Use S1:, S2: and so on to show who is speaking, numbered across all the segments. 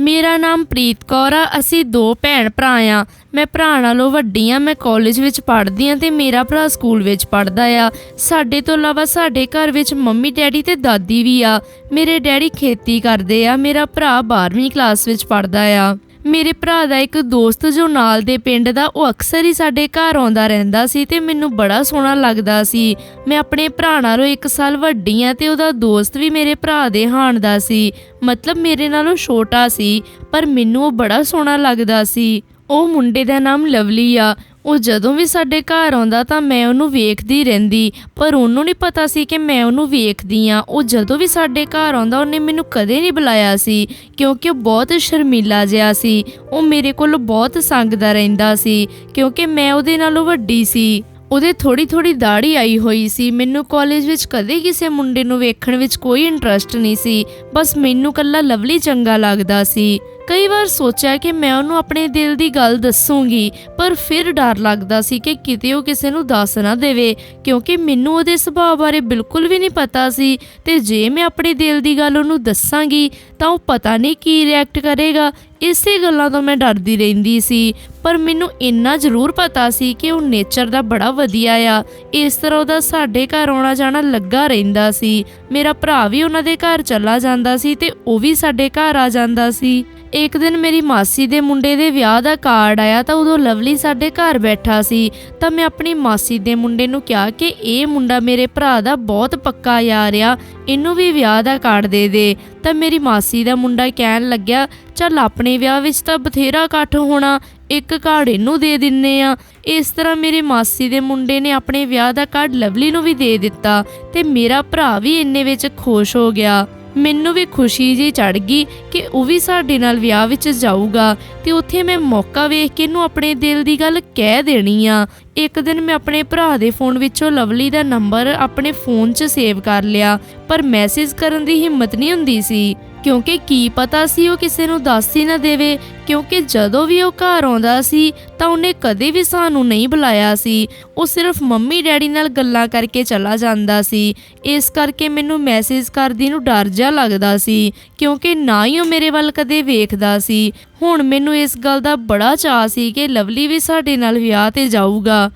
S1: ਮੇਰਾ ਨਾਮ ਪ੍ਰੀਤ ਕੌਰ ਆ, ਅਸੀਂ ਦੋ ਭੈਣ ਭਰਾ ਆ। ਮੈਂ ਭਰਾ ਨਾਲੋਂ ਵੱਡੀ ਆ, ਮੈਂ ਕਾਲਜ ਵਿੱਚ ਪੜ੍ਹਦੀ ਆ ਤੇ ਮੇਰਾ ਭਰਾ ਸਕੂਲ ਵਿੱਚ ਪੜ੍ਹਦਾ ਆ। ਸਾਡੇ ਤੋਂ ਇਲਾਵਾ ਸਾਡੇ ਘਰ ਵਿੱਚ ਮੰਮੀ, ਡੈਡੀ ਤੇ ਦਾਦੀ ਵੀ ਆ। ਮੇਰੇ ਡੈਡੀ ਖੇਤੀ ਕਰਦੇ ਆ, ਮੇਰਾ ਭਰਾ 12ਵੀਂ ਕਲਾਸ ਵਿੱਚ ਪੜ੍ਹਦਾ ਆ। ਮੇਰੇ ਭਰਾ ਦਾ ਇੱਕ ਦੋਸਤ ਜੋ ਨਾਲ ਦੇ ਪਿੰਡ ਦਾ, ਉਹ ਅਕਸਰ ਹੀ ਸਾਡੇ ਘਰ ਆਉਂਦਾ ਰਹਿੰਦਾ ਸੀ ਤੇ ਮੈਨੂੰ ਬੜਾ ਸੋਹਣਾ ਲੱਗਦਾ ਸੀ। ਮੈਂ ਆਪਣੇ ਭਰਾ ਨਾਲੋਂ 1 ਸਾਲ ਵੱਡੀ ਆ ਤੇ ਉਹਦਾ ਦੋਸਤ ਵੀ ਮੇਰੇ ਭਰਾ ਦੇ ਹਾਣ ਦਾ ਸੀ। ਮਤਲਬ ਮੇਰੇ ਨਾਲੋਂ ਛੋਟਾ ਸੀ, ਪਰ ਮੈਨੂੰ ਉਹ ਬੜਾ ਸੋਹਣਾ ਲੱਗਦਾ ਸੀ। ਉਹ ਮੁੰਡੇ ਦਾ ਨਾਮ ਲਵਲੀ ਆ। ਉਹ ਜਦੋਂ ਵੀ ਸਾਡੇ ਘਰ ਆਉਂਦਾ ਤਾਂ ਮੈਂ ਉਹਨੂੰ ਵੇਖਦੀ ਰਹਿੰਦੀ। ਪਰ ਉਹਨੂੰ ਨਹੀਂ ਪਤਾ ਸੀ ਕਿ ਮੈਂ ਉਹਨੂੰ ਵੇਖਦੀ ਆ ਉਹ ਜਦੋਂ ਵੀ ਸਾਡੇ ਘਰ ਆਉਂਦਾ, ਉਹਨੇ ਮੈਨੂੰ ਕਦੇ ਨਹੀਂ ਬੁਲਾਇਆ ਸੀ, ਕਿਉਂਕਿ ਉਹ ਬਹੁਤ ਸ਼ਰਮੀਲਾ ਜਿਹਾ ਸੀ। ਉਹ ਮੇਰੇ ਕੋਲ ਬਹੁਤ ਸੰਗਦਾ ਰਹਿੰਦਾ ਸੀ, ਕਿਉਂਕਿ ਮੈਂ ਉਹਦੇ ਨਾਲੋਂ ਵੱਡੀ ਸੀ। ਉਹਦੇ ਥੋੜੀ ਥੋੜੀ ਦਾੜੀ ਆਈ ਹੋਈ ਸੀ। ਮੈਨੂੰ ਕਾਲਜ ਵਿੱਚ ਕਦੇ ਕਿਸੇ ਮੁੰਡੇ ਨੂੰ ਵੇਖਣ ਵਿੱਚ ਕੋਈ ਇੰਟਰਸਟ ਨਹੀਂ ਸੀ। ਬਸ ਮੈਨੂੰ ਕੱਲਾ ਲਵਲੀ ਚੰਗਾ ਲੱਗਦਾ ਸੀ। ਕਈ ਵਾਰ ਸੋਚਿਆ ਕਿ ਮੈਂ ਉਹਨੂੰ ਆਪਣੇ ਦਿਲ ਦੀ ਗੱਲ ਦੱਸੂਗੀ, ਪਰ ਫਿਰ ਡਰ ਲੱਗਦਾ ਸੀ ਕਿ ਕਿਤੇ ਉਹ ਕਿਸੇ ਨੂੰ ਦੱਸ ਨਾ ਦੇਵੇ, ਕਿਉਂਕਿ ਮੈਨੂੰ ਉਹਦੇ ਸੁਭਾਅ ਬਾਰੇ ਬਿਲਕੁਲ ਵੀ ਨਹੀਂ ਪਤਾ ਸੀ ਤੇ ਜੇ ਮੈਂ ਆਪਣੇ ਦਿਲ ਦੀ ਗੱਲ ਉਹਨੂੰ ਦੱਸਾਂਗੀ, ਤਾਂ ਉਹ ਪਤਾ ਨਹੀਂ ਕੀ ਰਿਐਕਟ ਕਰੇਗਾ ਇਸੇ ਗੱਲਾਂ ਤੋਂ ਮੈਂ ਡਰਦੀ ਰਹਿੰਦੀ ਸੀ, ਪਰ ਮੈਨੂੰ ਇੰਨਾ ਜ਼ਰੂਰ ਪਤਾ ਸੀ ਕਿ ਉਹ ਨੇਚਰ ਦਾ ਬੜਾ ਵਧੀਆ ਆ। ਇਸ ਤਰ੍ਹਾਂ ਉਹਦਾ ਸਾਡੇ ਘਰ ਆਉਣਾ ਜਾਣਾ ਲੱਗਾ ਰਹਿੰਦਾ ਸੀ। ਮੇਰਾ ਭਰਾ ਵੀ ਉਹਨਾਂ ਦੇ ਘਰ ਚਲਾ ਜਾਂਦਾ ਸੀ ਤੇ ਉਹ ਵੀ ਸਾਡੇ ਘਰ ਆ ਜਾਂਦਾ ਸੀ। ਇੱਕ ਦਿਨ ਮੇਰੀ ਮਾਸੀ ਦੇ ਮੁੰਡੇ ਦੇ ਵਿਆਹ ਦਾ ਕਾਰਡ ਆਇਆ ਤਾਂ ਉਦੋਂ ਲਵਲੀ ਸਾਡੇ ਘਰ ਬੈਠਾ ਸੀ। ਤਾਂ ਮੈਂ ਆਪਣੀ ਮਾਸੀ ਦੇ ਮੁੰਡੇ ਨੂੰ ਕਿਹਾ ਕਿ ਇਹ ਮੁੰਡਾ ਮੇਰੇ ਭਰਾ ਦਾ ਬਹੁਤ ਪੱਕਾ ਯਾਰ ਆ ਇਹਨੂੰ ਵੀ ਵਿਆਹ ਦਾ ਕਾਰਡ ਦੇ ਦੇ। ਤਾਂ ਮੇਰੀ ਮਾਸੀ ਦਾ ਮੁੰਡਾ ਕਹਿਣ ਲੱਗਿਆ, ਚੱਲ ਆਪਣੇ ਵਿਆਹ ਵਿੱਚ ਤਾਂ ਬਥੇਰਾ ਇਕੱਠ ਹੋਣਾ, ਇੱਕ ਕਾਰਡ ਇਹਨੂੰ ਦੇ ਦਿੰਨੇ ਆ। ਇਸ ਤਰ੍ਹਾਂ ਮੇਰੇ ਮਾਸੀ ਦੇ ਮੁੰਡੇ ਨੇ ਆਪਣੇ ਵਿਆਹ ਦਾ ਕਾਰਡ ਲਵਲੀ ਨੂੰ ਵੀ ਦੇ ਦਿੱਤਾ ਤੇ ਮੇਰਾ ਭਰਾ ਵੀ ਇੰਨੇ ਵਿੱਚ ਖੁਸ਼ ਹੋ ਗਿਆ। ਮੈਨੂੰ ਵੀ ਖੁਸ਼ੀ ਜੀ ਚੜ ਗਈ ਕਿ ਉਹ ਵੀ ਸਾਡੇ ਨਾਲ ਵਿਆਹ ਵਿੱਚ ਜਾਊਗਾ ਤੇ ਉੱਥੇ ਮੈਂ ਮੌਕਾ ਵੇਖ ਕੇ ਇਹਨੂੰ ਆਪਣੇ ਦਿਲ ਦੀ ਗੱਲ ਕਹਿ ਦੇਣੀ ਆ। ਇੱਕ ਦਿਨ ਮੈਂ ਆਪਣੇ ਭਰਾ ਦੇ ਫੋਨ ਵਿੱਚੋਂ ਲਵਲੀ ਦਾ ਨੰਬਰ ਆਪਣੇ ਫੋਨ 'ਚ ਸੇਵ ਕਰ ਲਿਆ, ਪਰ ਮੈਸੇਜ ਕਰਨ ਦੀ ਹਿੰਮਤ ਨਹੀਂ ਹੁੰਦੀ ਸੀ, ਕਿਉਂਕਿ ਕੀ ਪਤਾ ਸੀ ਉਹ ਕਿਸੇ ਨੂੰ ਦੱਸ ਹੀ ਨਾ ਦੇਵੇ, ਕਿਉਂਕਿ ਜਦੋਂ ਵੀ ਉਹ ਘਰ ਆਉਂਦਾ ਸੀ ਤਾਂ ਉਹਨੇ ਕਦੇ ਵੀ ਸਾਨੂੰ ਨਹੀਂ ਬੁਲਾਇਆ ਸੀ, ਉਹ ਸਿਰਫ ਮੰਮੀ ਡੈਡੀ ਨਾਲ ਗੱਲਾਂ ਕਰਕੇ ਚਲਾ ਜਾਂਦਾ ਸੀ, ਇਸ ਕਰਕੇ ਮੈਨੂੰ ਮੈਸੇਜ ਕਰਦੀ ਨੂੰ ਡਰ ਜਾ ਲੱਗਦਾ ਸੀ, ਕਿਉਂਕਿ ਨਾ ਹੀ ਉਹ ਮੇਰੇ ਵੱਲ ਕਦੇ ਵੇਖਦਾ ਸੀ, ਹੁਣ ਮੈਨੂੰ ਇਸ ਗੱਲ ਦਾ ਬੜਾ ਚਾਅ ਸੀ ਕਿ ਲਵਲੀ ਵੀ ਸਾਡੇ ਨਾਲ ਵਿਆਹ ਤੇ ਜਾਊਗਾ